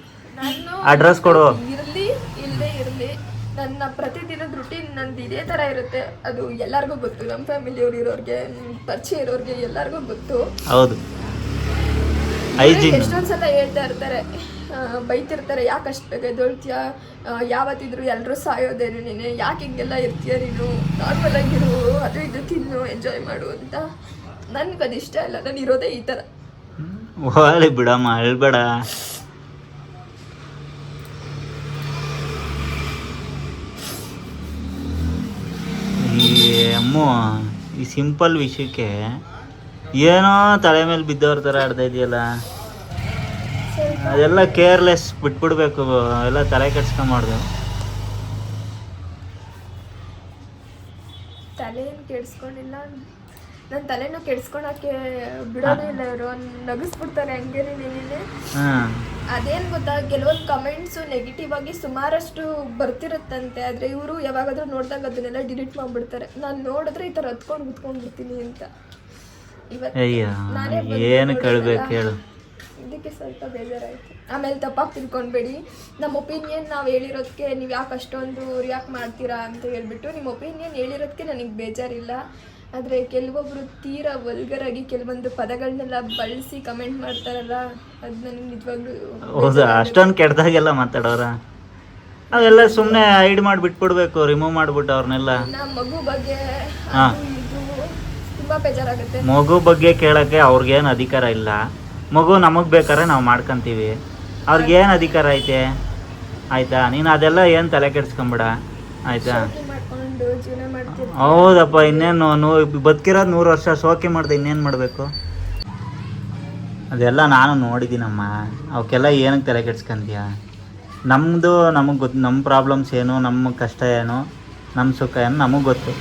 ಅಡ್ರೆಸ್ ಕೊಡು. ಇರ್ಲಿ ಇಲ್ಲದೆ ಇರ್ಲಿ. ನನ್ನ ಪ್ರತಿದಿನದ ರುಟೀನ್ ನಂದು ಇದೇ ಥರ ಇರುತ್ತೆ. ಅದು ಎಲ್ಲರಿಗೂ ಗೊತ್ತು. ನಮ್ಮ ಫ್ಯಾಮಿಲಿಯವ್ರು ಇರೋರಿಗೆ ಪರಿಚಯ ಇರೋರಿಗೆ ಎಲ್ಲರಿಗೂ ಗೊತ್ತು. ಹೌದು. ಹೈಜೀನ್ ಎಷ್ಟೊಂದ್ ಸಲ ಹೇಳ್ತಾ ಇರ್ತಾರೆ ಬೈತಿರ್ತಾರೆ ಯಾಕೆ ಅಷ್ಟು ಬೇಗ ಎದ್ದೊಳ್ತೀಯ? ಯಾವತ್ತಿದ್ರು ಎಲ್ಲರೂ ಸಾಯೋದೇನು ನೀನು. ಯಾಕೆ ಹಿಂಗೆಲ್ಲ ಇರ್ತೀಯ ನೀನು? ನಾರ್ಮಲ್ ಆಗಿರು ಅದು ಇದು ತಿನ್ನು ಎಂಜಾಯ್ ಮಾಡು ಅಂತ. ನನ್ಗೆ ಅದು ಇಷ್ಟ ಇಲ್ಲ. ನಾನು ಇರೋದೇ ಈ ಥರ ಬಿಡ ಬಿಡಮ್ಮ ಅಳ್ಬೇಡ ಅಮ್ಮು ಈ ಸಿಂಪಲ್ ವಿಷಯಕ್ಕೆ ಏನೋ ತಲೆ ಮೇಲೆ ಬಿದ್ದವ್ರ ಥರ ಆಡ್ತಾ ಇದೆಯಲ್ಲ? ಅದೆಲ್ಲ ಕೇರ್ಲೆಸ್ ಬಿಟ್ಬಿಡ್ಬೇಕು ಎಲ್ಲ ತಲೆ ಕೆಡ್ಸ್ಕೊಂಬಾರ್ದು. ತಲೆ ಏನು ಕೆಡ್ಸ್ಕೊಂಡಿಲ್ಲ. ನನ್ನ ತಲೆನೂ ಕೆಡ್ಸ್ಕೊಳಕ್ಕೆ ಬಿಡೋದೇ ಇಲ್ಲ ಇವರು. ನಗಿಸ್ಬಿಡ್ತಾರೆ ಹಂಗೆ ನೀನೇ ಅದೇನು ಗೊತ್ತಾ ಕೆಲವೊಂದು ಕಮೆಂಟ್ಸು ನೆಗೆಟಿವ್ ಆಗಿ ಸುಮಾರಷ್ಟು ಬರ್ತಿರುತ್ತಂತೆ. ಆದರೆ ಇವರು ಯಾವಾಗಾದ್ರೂ ನೋಡಿದಾಗ ಅದನ್ನೆಲ್ಲ ಡಿಲೀಟ್ ಮಾಡ್ಬಿಡ್ತಾರೆ. ನಾನು ನೋಡಿದ್ರೆ ಈ ಥರ ಹತ್ಕೊಂಡು ಕುತ್ಕೊಂಡು ಬಿಡ್ತೀನಿ ಅಂತ. ಅಯ್ಯ ಏನು ಕೇಳಬೇಕು ಹೇಳು. ಇದಕ್ಕೆ ಸ್ವಲ್ಪ ಬೇಜಾರಾಯಿತು. ಆಮೇಲೆ ತಪ್ಪಾಗಿ ತಿಳ್ಕೊಂಡ್ಬೇಡಿ. ನಮ್ಮ ಒಪಿನಿಯನ್ ನಾವು ಹೇಳಿರೋದಕ್ಕೆ ನೀವು ಯಾಕೆ ಅಷ್ಟೊಂದು ರಿಯಾಕ್ಟ್ ಮಾಡ್ತೀರಾ ಅಂತ ಹೇಳ್ಬಿಟ್ಟು ನಿಮ್ಮ ಒಪಿನಿಯನ್ ಹೇಳಿರೋದಕ್ಕೆ ನನಗೆ ಬೇಜಾರಿಲ್ಲ. ಆದರೆ ಕೆಲವೊಬ್ಬರು ತೀರಾ ವಲ್ಗರಾಗಿ ಕೆಲವೊಂದು ಪದಗಳನ್ನೆಲ್ಲ ಬಳಸಿ ಕಮೆಂಟ್ ಮಾಡ್ತಾರಲ್ಲ ಅದು ನನಗೆ ನಿಜವಾಗ್ಲೂ ಹೌದಾ ಅಷ್ಟೊಂದು ಕೆಟ್ಟದಾಗೆಲ್ಲ ಮಾತಾಡೋರ ಅವೆಲ್ಲ ಸುಮ್ಮನೆ ಹೈಡ್ ಮಾಡಿ ಬಿಟ್ಬಿಡ್ಬೇಕು ರಿಮೂವ್ ಮಾಡ್ಬಿಟ್ಟು ಅವ್ರನ್ನೆಲ್ಲ. ನಮ್ಮ ಮಗು ಬಗ್ಗೆ ತುಂಬ ಬೇಜಾರಾಗುತ್ತೆ. ಮಗು ಬಗ್ಗೆ ಕೇಳೋಕ್ಕೆ ಅವ್ರಿಗೇನು ಅಧಿಕಾರ ಇಲ್ಲ. ಮಗು ನಮಗೆ ಬೇಕಾದ್ರೆ ನಾವು ಮಾಡ್ಕೊಂತೀವಿ. ಅವ್ರಿಗೇನು ಅಧಿಕಾರ ಐತೆ? ಆಯ್ತಾ? ನೀನು ಅದೆಲ್ಲ ಏನು ತಲೆ ಕೆಡ್ಸ್ಕೊಂಬಿಡ? ಆಯ್ತಾ? ಮಾಡ್ಕೊಂಡು ಜೀವನ ಹೌದಪ್ಪ ಇನ್ನೇನು ನೂ ಬದುಕಿರೋದು ನೂರು ವರ್ಷ ಶೋಕಿ ಮಾಡ್ದೆ ಇನ್ನೇನು ಮಾಡಬೇಕು? ಅದೆಲ್ಲ ನಾನು ನೋಡಿದ್ದೀನಮ್ಮ. ಅವಕ್ಕೆಲ್ಲ ಏನಕ್ಕೆ ತಲೆ ಕೆಡ್ಸ್ಕೊಂತೀಯ ನಮ್ಮದು ನಮಗೆ ಗೊತ್ತು ನಮ್ಮ ಪ್ರಾಬ್ಲಮ್ಸ್ ಏನು ನಮ್ಮ ಕಷ್ಟ ಏನು ನಮ್ಮ ಸುಖ ಏನು ನಮಗೆ ಗೊತ್ತು.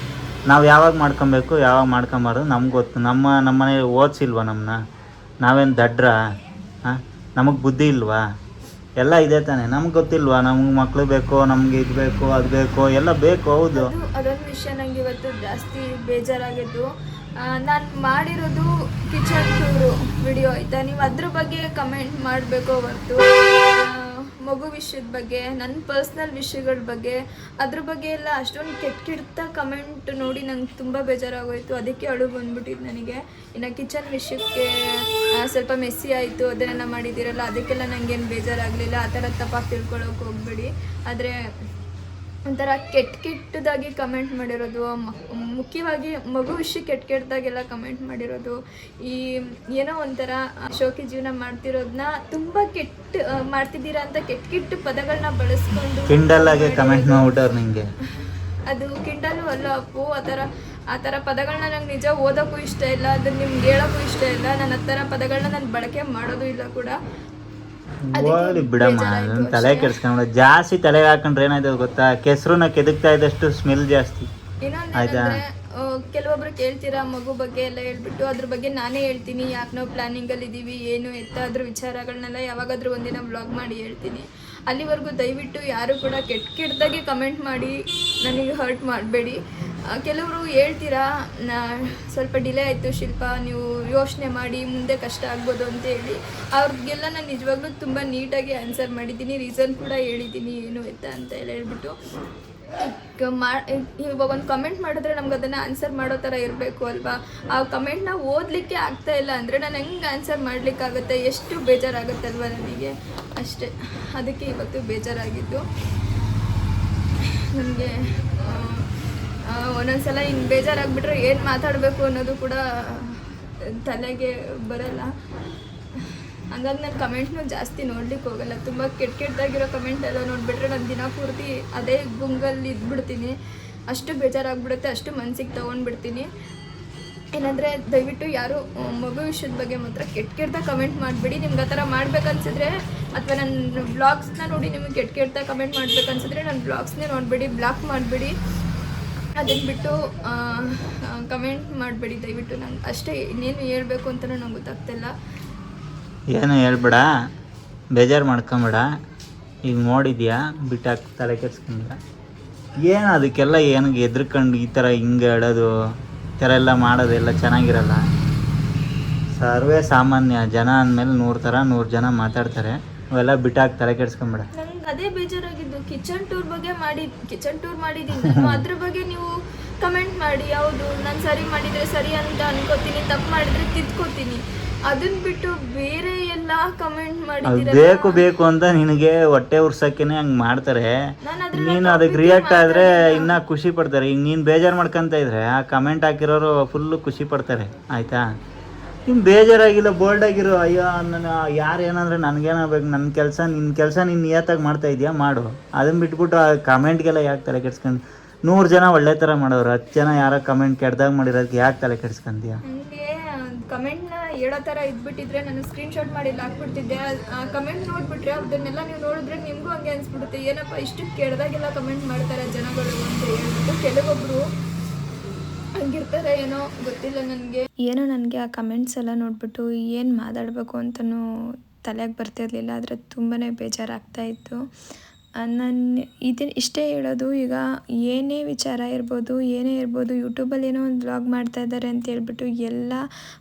ನಾವು ಯಾವಾಗ ಮಾಡ್ಕೊಬೇಕು, ಯಾವಾಗ ಮಾಡ್ಕೊಂಬಾರ್ದು ನಮ್ಗೆ ಗೊತ್ತು. ನಮ್ಮ ನಮ್ಮನೆ ಓದ್ಸಿಲ್ವ ನಮ್ಮನ್ನ ನಾವೇನು ದಡ್ರ? ಹಾಂ? ನಮಗೆ ಬುದ್ಧಿ ಇಲ್ವಾ? ಎಲ್ಲ ಇದೆ ತಾನೆ. ನಮ್ಗೆ ಗೊತ್ತಿಲ್ವಾ? ನಮ್ಗೆ ಮಕ್ಳು ಬೇಕು, ನಮ್ಗೆ ಇದು ಬೇಕು, ಅದು ಬೇಕು, ಎಲ್ಲ ಬೇಕು, ಹೌದು. ಅದೊಂದು ವಿಷಯ ನಂಗೆ ಇವತ್ತು ಜಾಸ್ತಿ ಬೇಜಾರಾಗಿದ್ದು. ನಾನು ಮಾಡಿರೋದು ಕಿಚನ್ ವಿಡಿಯೋ, ಆಯಿತಾ? ನೀವು ಅದ್ರ ಬಗ್ಗೆ ಕಮೆಂಟ್ ಮಾಡಬೇಕು ಹೊರತು. ಮಗು ವಿಷಯದ ಬಗ್ಗೆ ನನ್ನ ಪರ್ಸ್ನಲ್ ವಿಷಯಗಳ ಬಗ್ಗೆ, ಅದ್ರ ಬಗ್ಗೆ ಎಲ್ಲ ಅಷ್ಟೊಂದು ಕೆಟ್ಟ ಕೆಟ್ಟ ಕಮೆಂಟ್ ನೋಡಿ ನಂಗೆ ತುಂಬ ಬೇಜಾರಾಗೋಯಿತು. ಅದಕ್ಕೆ ಅಳು ಬಂದ್ಬಿಟ್ಟಿದ್ದು ನನಗೆ. ಇನ್ನು ಕಿಚನ್ ವಿಷಯಕ್ಕೆ ಸ್ವಲ್ಪ ಮೆಸ್ಸಿ ಆಯಿತು, ಅದನ್ನೆಲ್ಲ ಮಾಡಿದ್ದೀರಲ್ಲ, ಅದಕ್ಕೆಲ್ಲ ನನಗೇನು ಬೇಜಾರಾಗಲಿಲ್ಲ. ಆ ಥರ ತಪ್ಪಾಗಿ ತಿಳ್ಕೊಳ್ಳೋಕೆ ಹೋಗ್ಬೇಡಿ. ಆದರೆ ಒಂಥರ ಕೆಟ್ಟ ಕೆಟ್ಟದಾಗಿ ಕಮೆಂಟ್ ಮಾಡಿರೋದು ಮುಖ್ಯವಾಗಿ ಮಗು ವಿಷಯ ಕೆಟ್ಟ ಕೆಟ್ಟದಾಗೆಲ್ಲ ಕಮೆಂಟ್ ಮಾಡಿರೋದು ಈ ಏನೋ ಒಂಥರ ಶೋಕಿ ಜೀವನ ಮಾಡ್ತಿರೋದನ್ನ ತುಂಬ ಕೆಟ್ಟ ಮಾಡ್ತಿದ್ದೀರಾ ಅಂತ ಕೆಟ್ಟ ಕೆಟ್ಟ ಪದಗಳನ್ನ ಬಳಸ್ಕೊಂಡು ಕಿಂಡಲ್ಲಾಗೆ ಕಮೆಂಟ್ ಮಾಡ್ಬಿಟ್ಟವ್ರು ನಿಂಗೆ. ಅದು ಕಿಂಡಲು ಅಲ್ಲ ಅಪ್ಪು ಆ ಥರ ಆ ಥರ ಪದಗಳನ್ನ ನಂಗೆ ನಿಜ ಓದೋಕ್ಕೂ ಇಷ್ಟ ಇಲ್ಲ ಅದನ್ನ ನಿಮ್ಗೆ ಹೇಳೋಕ್ಕೂ ಇಷ್ಟ ಇಲ್ಲ ನಾನು ಆ ಥರ ಪದಗಳನ್ನ ನಾನು ಬಳಕೆ ಮಾಡೋದು ಇಲ್ಲ ಕೂಡ. ಹೋಗ್ಲಿ ಬಿಡಮ್ಮ ಅದನ್ನ ತಲೆ ಕೆಡ್ಸ್ಕೊಂಡ್ ಕೆಡ್ಸ್ಕೊಂಬಿಡ ಜಾಸ್ತಿ ತಲೆಗೆ ಹಾಕೊಂಡ್ರೆ ಏನಾಯ್ತು ಗೊತ್ತಾ? ಕೆಸರನ್ನ ಕೆದಕ್ತಾ ಇದ್ದಷ್ಟು ಸ್ಮೆಲ್ ಜಾಸ್ತಿ. ಆಯ್ತಾ? ಕೆಲವೊಬ್ರು ಕೇಳ್ತೀರಾ ಮಗು ಬಗ್ಗೆ ಎಲ್ಲ ಹೇಳ್ಬಿಟ್ಟು ಅದ್ರ ಬಗ್ಗೆ ನಾನೇ ಹೇಳ್ತೀನಿ. ಯಾಕೆ ನಾವು ಪ್ಲಾನಿಂಗಲ್ಲಿ ಇದ್ದೀವಿ ಏನು ಎತ್ತ ಅದ್ರ ವಿಚಾರಗಳನ್ನೆಲ್ಲ ಯಾವಾಗಾದ್ರೂ ಒಂದಿನ ಬ್ಲಾಗ್ ಮಾಡಿ ಹೇಳ್ತೀನಿ. ಅಲ್ಲಿವರೆಗೂ ದಯವಿಟ್ಟು ಯಾರು ಕೂಡ ಕೆಟ್ಟ ಕೆಟ್ಟದಾಗಿ ಕಮೆಂಟ್ ಮಾಡಿ, ನನಗೆ ಹರ್ಟ್ ಮಾಡಬೇಡಿ. ಕೆಲವರು ಹೇಳ್ತೀರಾ, ನಾ, ಸ್ವಲ್ಪ ಡಿಲೇ ಆಯಿತು ಶಿಲ್ಪ, ನೀವು ಯೋಚನೆ ಮಾಡಿ, ಮುಂದೆ ಕಷ್ಟ ಆಗ್ಬೋದು ಅಂತ ಹೇಳಿ. ಅವ್ರಿಗೆಲ್ಲ ನಾನು ನಿಜವಾಗ್ಲೂ ತುಂಬ ನೀಟಾಗಿ ಆನ್ಸರ್ ಮಾಡಿದ್ದೀನಿ ರೀಸನ್ ಕೂಡ ಹೇಳಿದ್ದೀನಿ, ಏನು ಎತ್ತ ಅಂತ ಹೇಳಿ ಹೇಳ್ಬಿಟ್ಟು. ಮಾ ಇವಾಗ ಒಂದು ಕಮೆಂಟ್ ಮಾಡಿದ್ರೆ ನಮ್ಗೆ ಅದನ್ನು ಆನ್ಸರ್ ಮಾಡೋ ಥರ ಇರಬೇಕು ಅಲ್ವಾ? ಆ ಕಮೆಂಟ್ನ ಓದಲಿಕ್ಕೆ ಆಗ್ತಾ ಇಲ್ಲ ಅಂದರೆ ನಾನು ಹೆಂಗೆ ಆನ್ಸರ್ ಮಾಡಲಿಕ್ಕಾಗುತ್ತೆ? ಎಷ್ಟು ಬೇಜಾರಾಗುತ್ತಲ್ವ ನನಗೆ? ಅಷ್ಟೇ. ಅದಕ್ಕೆ ಇವತ್ತು ಬೇಜಾರಾಗಿದ್ದು. ನನಗೆ ಒಂದೊಂದ್ಸಲ ಹಿಂಗೆ ಬೇಜಾರಾಗ್ಬಿಟ್ರೆ ಏನು ಮಾತಾಡಬೇಕು ಅನ್ನೋದು ಕೂಡ ತಲೆಗೆ ಬರಲ್ಲ. ಹಂಗಾಗಿ ನಾನು ಕಮೆಂಟ್ನೂ ಜಾಸ್ತಿ ನೋಡ್ಲಿಕ್ಕೆ ಹೋಗಲ್ಲ. ತುಂಬ ಕೆಟ್ಟ ಕೆಟ್ಟದಾಗಿರೋ ಕಮೆಂಟ್ ಎಲ್ಲ ನೋಡಿಬಿಟ್ರೆ ನಾನು ದಿನ ಪೂರ್ತಿ ಅದೇ ಗುಂಗಲ್ಲಿ ಇದ್ಬಿಡ್ತೀನಿ. ಅಷ್ಟು ಬೇಜಾರಾಗ್ಬಿಡುತ್ತೆ, ಅಷ್ಟು ಮನಸ್ಸಿಗೆ ತೊಗೊಂಡ್ಬಿಡ್ತೀನಿ. ಏನಂದರೆ ದಯವಿಟ್ಟು ಯಾರು ಮಗು ವಿಷಯದ ಬಗ್ಗೆ ಮಾತ್ರ ಕೆಟ್ಟ ಕೆಟ್ಟದಾಗ ಕಮೆಂಟ್ ಮಾಡಬೇಡಿ. ನಿಮ್ಗೆ ಆ ಥರ ಮಾಡ್ಬೇಕನ್ಸಿದ್ರೆ ಅಥವಾ ನನ್ನ ಬ್ಲಾಗ್ಸ್ನ ನೋಡಿ ನಿಮಗೆ ಕೆಟ್ಟ ಕೆಟ್ಟದಾಗ ಕಮೆಂಟ್ ಮಾಡ್ಬೇಕನ್ಸಿದ್ರೆ ನನ್ನ ಬ್ಲಾಗ್ಸ್ನೇ ನೋಡಿಬಿಡಿ ಬ್ಲಾಕ್ ಮಾಡಬೇಡಿ. ಅದನ್ನು ಬಿಟ್ಟು ಕಮೆಂಟ್ ಮಾಡಬೇಡಿ ದಯವಿಟ್ಟು. ನಂಗೆ ಅಷ್ಟೇ ಇನ್ನೇನು ಹೇಳಬೇಕು ಅಂತಲೂ ನಂಗೆ ಗೊತ್ತಾಗ್ತಿಲ್ಲ. ಏನು ಹೇಳ್ಬೇಡ, ಬೇಜಾರು ಮಾಡ್ಕೊಂಬೇಡ. ಈಗ ನೋಡಿದ್ಯಾ? ಬಿಟ್ಟಾಕ್ ತಲೆ ಕೆಡ್ಸ್ಕೊಂಬೇಡ ಏನು ಅದಕ್ಕೆಲ್ಲ ಏನು ಎದ್ರಕೊಂಡು ಈ ಥರ ಹಿಂಗೆ ಹೇಳೋದು ಈ ಥರ ಎಲ್ಲ ಮಾಡೋದೆಲ್ಲ ಚೆನ್ನಾಗಿರಲ್ಲ. ಸರ್ವೇ ಸಾಮಾನ್ಯ, ಜನ ಅಂದಮೇಲೆ ನೂರು ಥರ ನೂರು ಜನ ಮಾತಾಡ್ತಾರೆ. ಅವೆಲ್ಲ ಬಿಟ್ಟಾಕ್ ತಲೆ ಕೆಡ್ಸ್ಕೊಂಬೇಡ ಅದೇ ಬೇಜಾರಾಗಿದ್ದು. ಕಿಚನ್ ಟೂರ್ ಬಗ್ಗೆ ಮಾಡಿ, ಕಿಚನ್ ಟೂರ್ ಮಾಡಿದ್ದೀನಿ. ಅದ್ರ ಬಗ್ಗೆ ನೀವು ಕಮೆಂಟ್ ಮಾಡಿ. ಹೌದು, ನಾನು ಸರಿ ಮಾಡಿದರೆ ಸರಿ ಅಂತ ಅನ್ಕೋತೀನಿ, ತಪ್ಪು ಮಾಡಿದರೆ ತಿದ್ಕೋತೀನಿ. ಅದನ್ನ ಬಿಟ್ಟು ಬೇರೆ ಎಲ್ಲ ಕಮೆಂಟ್ ಅದು ಬೇಕು ಬೇಕು ಅಂತ ನಿನಗೆ ಹೊಟ್ಟೆ ಉರ್ಸಕ್ಕೇನೆ ಹಂಗ್ ಮಾಡ್ತಾರೆ. ನಾನು ಅದಕ್ಕೆ ರಿಯಾಕ್ಟ್ ಆದ್ರೆ ಇನ್ನ ಖುಷಿ ಪಡ್ತಾರೆ. ಈಗ ನೀನು ಬೇಜಾರು ಮಾಡ್ಕೊಂತ ಇದ್ರೆ ಆ ಕಮೆಂಟ್ ಹಾಕಿರೋರು ಫುಲ್ ಖುಷಿ ಪಡ್ತಾರೆ. ಆಯ್ತಾ? ನೀನು ಬೇಜಾರಾಗಿಲ್ಲ ಬೋಲ್ಡ್ ಆಗಿರೋ. ಅಯ್ಯೋ ನನ್ನ ಯಾರು ಏನಂದ್ರೆ ನನಗೇನಾಗಬೇಕು ನನ್ನ ಕೆಲಸ ನಿನ್ನ ಕೆಲಸ ನೀನು ನಿಯತ್ತಾಗಿ ಮಾಡ್ತಾ ಇದೆಯಾ? ಮಾಡು. ಅದನ್ನ ಬಿಟ್ಬಿಟ್ಟು ಆ ಕಮೆಂಟ್ಗೆಲ್ಲ ಯಾಕೆ ತಲೆ ಕೆಡ್ಸ್ಕೊಂಡು ನೂರು ಜನ ಒಳ್ಳೆ ಥರ ಮಾಡೋರು. ಹತ್ತು ಜನ ಯಾರೋ ಕಮೆಂಟ್ ಕೆಡ್ದಾಗ ಮಾಡಿರೋದಕ್ಕೆ ಯಾಕೆ ತಲೆ ಕೆಡ್ಸ್ಕೊಂತೀಯ? ಕಮೆಂಟ್ನ ಹೇಳೋ ಥರ ಇದ್ಬಿಟ್ಟಿದ್ರೆ ನಾನು ಸ್ಕ್ರೀನ್ಶಾಟ್ ಮಾಡಿ ಇಲ್ಲಿ ಹಾಕ್ಬಿಡ್ತಿದ್ದೆ ಕಮೆಂಟ್ ನೋಡಿಬಿಟ್ರೆ ಅದನ್ನೆಲ್ಲ ನೀವು ನೋಡಿದ್ರೆ ನಿಮಗೂ ಹಂಗೆ ಅನಿಸ್ಬಿಡುತ್ತೆ. ಏನಪ್ಪ ಇಷ್ಟು ಕೇಳಿದಾಗೆಲ್ಲ ಕಮೆಂಟ್ ಮಾಡ್ತಾರೆ ಜನಗಳು ಅಂತ ಹೇಳ್ಬಿಟ್ಟು ಕೆಲವೊಬ್ಬರು ಹಂಗಿರ್ತಾರೆ ಏನೋ ಗೊತ್ತಿಲ್ಲ ನನಗೆ. ಏನೋ ನನಗೆ ಆ ಕಮೆಂಟ್ಸ್ ಎಲ್ಲ ನೋಡಿಬಿಟ್ಟು ಏನು ಮಾತಾಡಬೇಕು ಅಂತಲೂ ತಲೆಗೆ ಬರ್ತಿರ್ಲಿಲ್ಲ. ಆದರೆ ತುಂಬಾ ಬೇಜಾರಾಗ್ತಾ ಇತ್ತು. ನಾನು ಇದನ್ನು ಇಷ್ಟೇ ಹೇಳೋದು, ಈಗ ಏನೇ ವಿಚಾರ ಇರ್ಬೋದು, ಏನೇ ಇರ್ಬೋದು, ಯೂಟ್ಯೂಬಲ್ಲಿ ಏನೋ ಒಂದು ವ್ಲಾಗ್ ಮಾಡ್ತಾ ಇದ್ದಾರೆ ಅಂತ ಹೇಳ್ಬಿಟ್ಟು ಎಲ್ಲ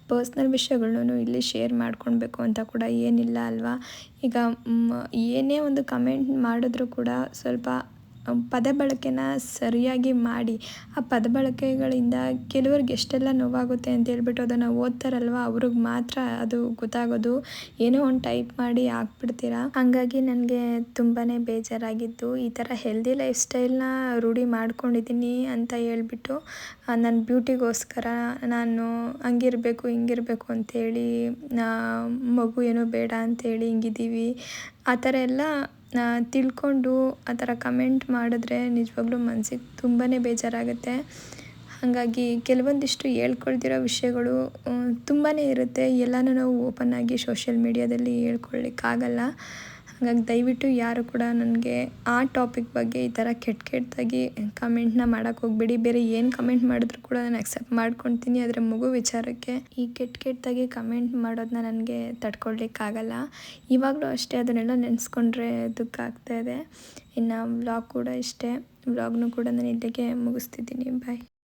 ಪರ್ಸ್ನಲ್ ವಿಷಯಗಳನ್ನೂ ಇಲ್ಲಿ ಶೇರ್ ಮಾಡ್ಕೊಳ್ಬೇಕು ಅಂತ ಕೂಡ ಏನಿಲ್ಲ ಅಲ್ವಾ? ಈಗ ಏನೇ ಒಂದು ಕಮೆಂಟ್ ಮಾಡಿದ್ರೂ ಕೂಡ ಸ್ವಲ್ಪ ಪದ ಬಳಕೆನ ಸರಿಯಾಗಿ ಮಾಡಿ, ಆ ಪದ ಬಳಕೆಗಳಿಂದ ಕೆಲವ್ರಿಗೆ ಎಷ್ಟೆಲ್ಲ ನೋವಾಗುತ್ತೆ ಅಂತ ಹೇಳ್ಬಿಟ್ಟು ಅದನ್ನು ಓದ್ತಾರಲ್ವ, ಅವ್ರಿಗೆ ಮಾತ್ರ ಅದು ಗೊತ್ತಾಗೋದು. ಏನೋ ಒಂದು ಟೈಪ್ ಮಾಡಿ ಹಾಕ್ಬಿಡ್ತೀರಾ? ಹಾಗಾಗಿ ನನಗೆ ತುಂಬಾ ಬೇಜಾರಾಗಿದ್ದು, ಈ ಥರ ಹೆಲ್ದಿ ಲೈಫ್ ಸ್ಟೈಲ್ನ ರೂಢಿ ಮಾಡ್ಕೊಂಡಿದ್ದೀನಿ ಅಂತ ಹೇಳ್ಬಿಟ್ಟು ನನ್ನ ಬ್ಯೂಟಿಗೋಸ್ಕರ ನಾನು ಹಂಗಿರಬೇಕು, ಹಿಂಗಿರಬೇಕು ಅಂತೇಳಿ ನಾ- ಮಗು ಏನೋ ಬೇಡ ಅಂತೇಳಿ ಹಿಂಗಿದ್ದೀವಿ. ಆ ಥರ ಎಲ್ಲ ತಿಳ್ಕೊಂಡು ಆ ಥರ ಕಮೆಂಟ್ ಮಾಡಿದ್ರೆ ನಿಜವಾಗ್ಲೂ ಮನ್ಸಿಗೆ ತುಂಬಾ ಬೇಜಾರಾಗುತ್ತೆ. ಹಾಗಾಗಿ ಕೆಲವೊಂದಿಷ್ಟು ಹೇಳ್ಕೊಳ್ತಿರೋ ವಿಷಯಗಳು ತುಂಬಾ ಇರುತ್ತೆ. ಎಲ್ಲನೂ ನಾವು ಓಪನ್ ಆಗಿ ಸೋಷಿಯಲ್ ಮೀಡಿಯಾದಲ್ಲಿ ಹೇಳ್ಕೊಳ್ಳಿಕ್ಕಾಗಲ್ಲ ಹಾಗಾಗಿ ದಯವಿಟ್ಟು ಯಾರು ಕೂಡ ನನಗೆ ಆ ಟಾಪಿಕ್ ಬಗ್ಗೆ ಈ ಥರ ಕೆಟ್ಟ ಕೆಟ್ಟದಾಗಿ ಕಮೆಂಟ್ನ ಮಾಡೋಕ್ಕೆ ಹೋಗ್ಬೇಡಿ. ಬೇರೆ ಏನು ಕಮೆಂಟ್ ಮಾಡಿದ್ರು ಕೂಡ ನಾನು ಅಕ್ಸೆಪ್ಟ್ ಮಾಡ್ಕೊತೀನಿ. ಆದರೆ ಮಗು ವಿಚಾರಕ್ಕೆ ಈ ಕೆಟ್ಟ ಕೆಟ್ಟದಾಗಿ ಕಮೆಂಟ್ ಮಾಡೋದನ್ನ ನನಗೆ ತಡ್ಕೊಳ್ಲಿಕ್ಕಾಗಲ್ಲ. ಇವಾಗಲೂ ಅಷ್ಟೇ ಅದನ್ನೆಲ್ಲ ನೆನೆಸ್ಕೊಂಡ್ರೆ ದುಃಖ ಆಗ್ತಾ ಇದೆ. ಇನ್ನು ವ್ಲಾಗ್ ಕೂಡ ಇಷ್ಟೇ. ವ್ಲಾಗ್ನು ಕೂಡ ನಾನು ಇಲ್ಲಿಗೆ ಮುಗಿಸ್ತಿದ್ದೀನಿ. ಬಾಯ್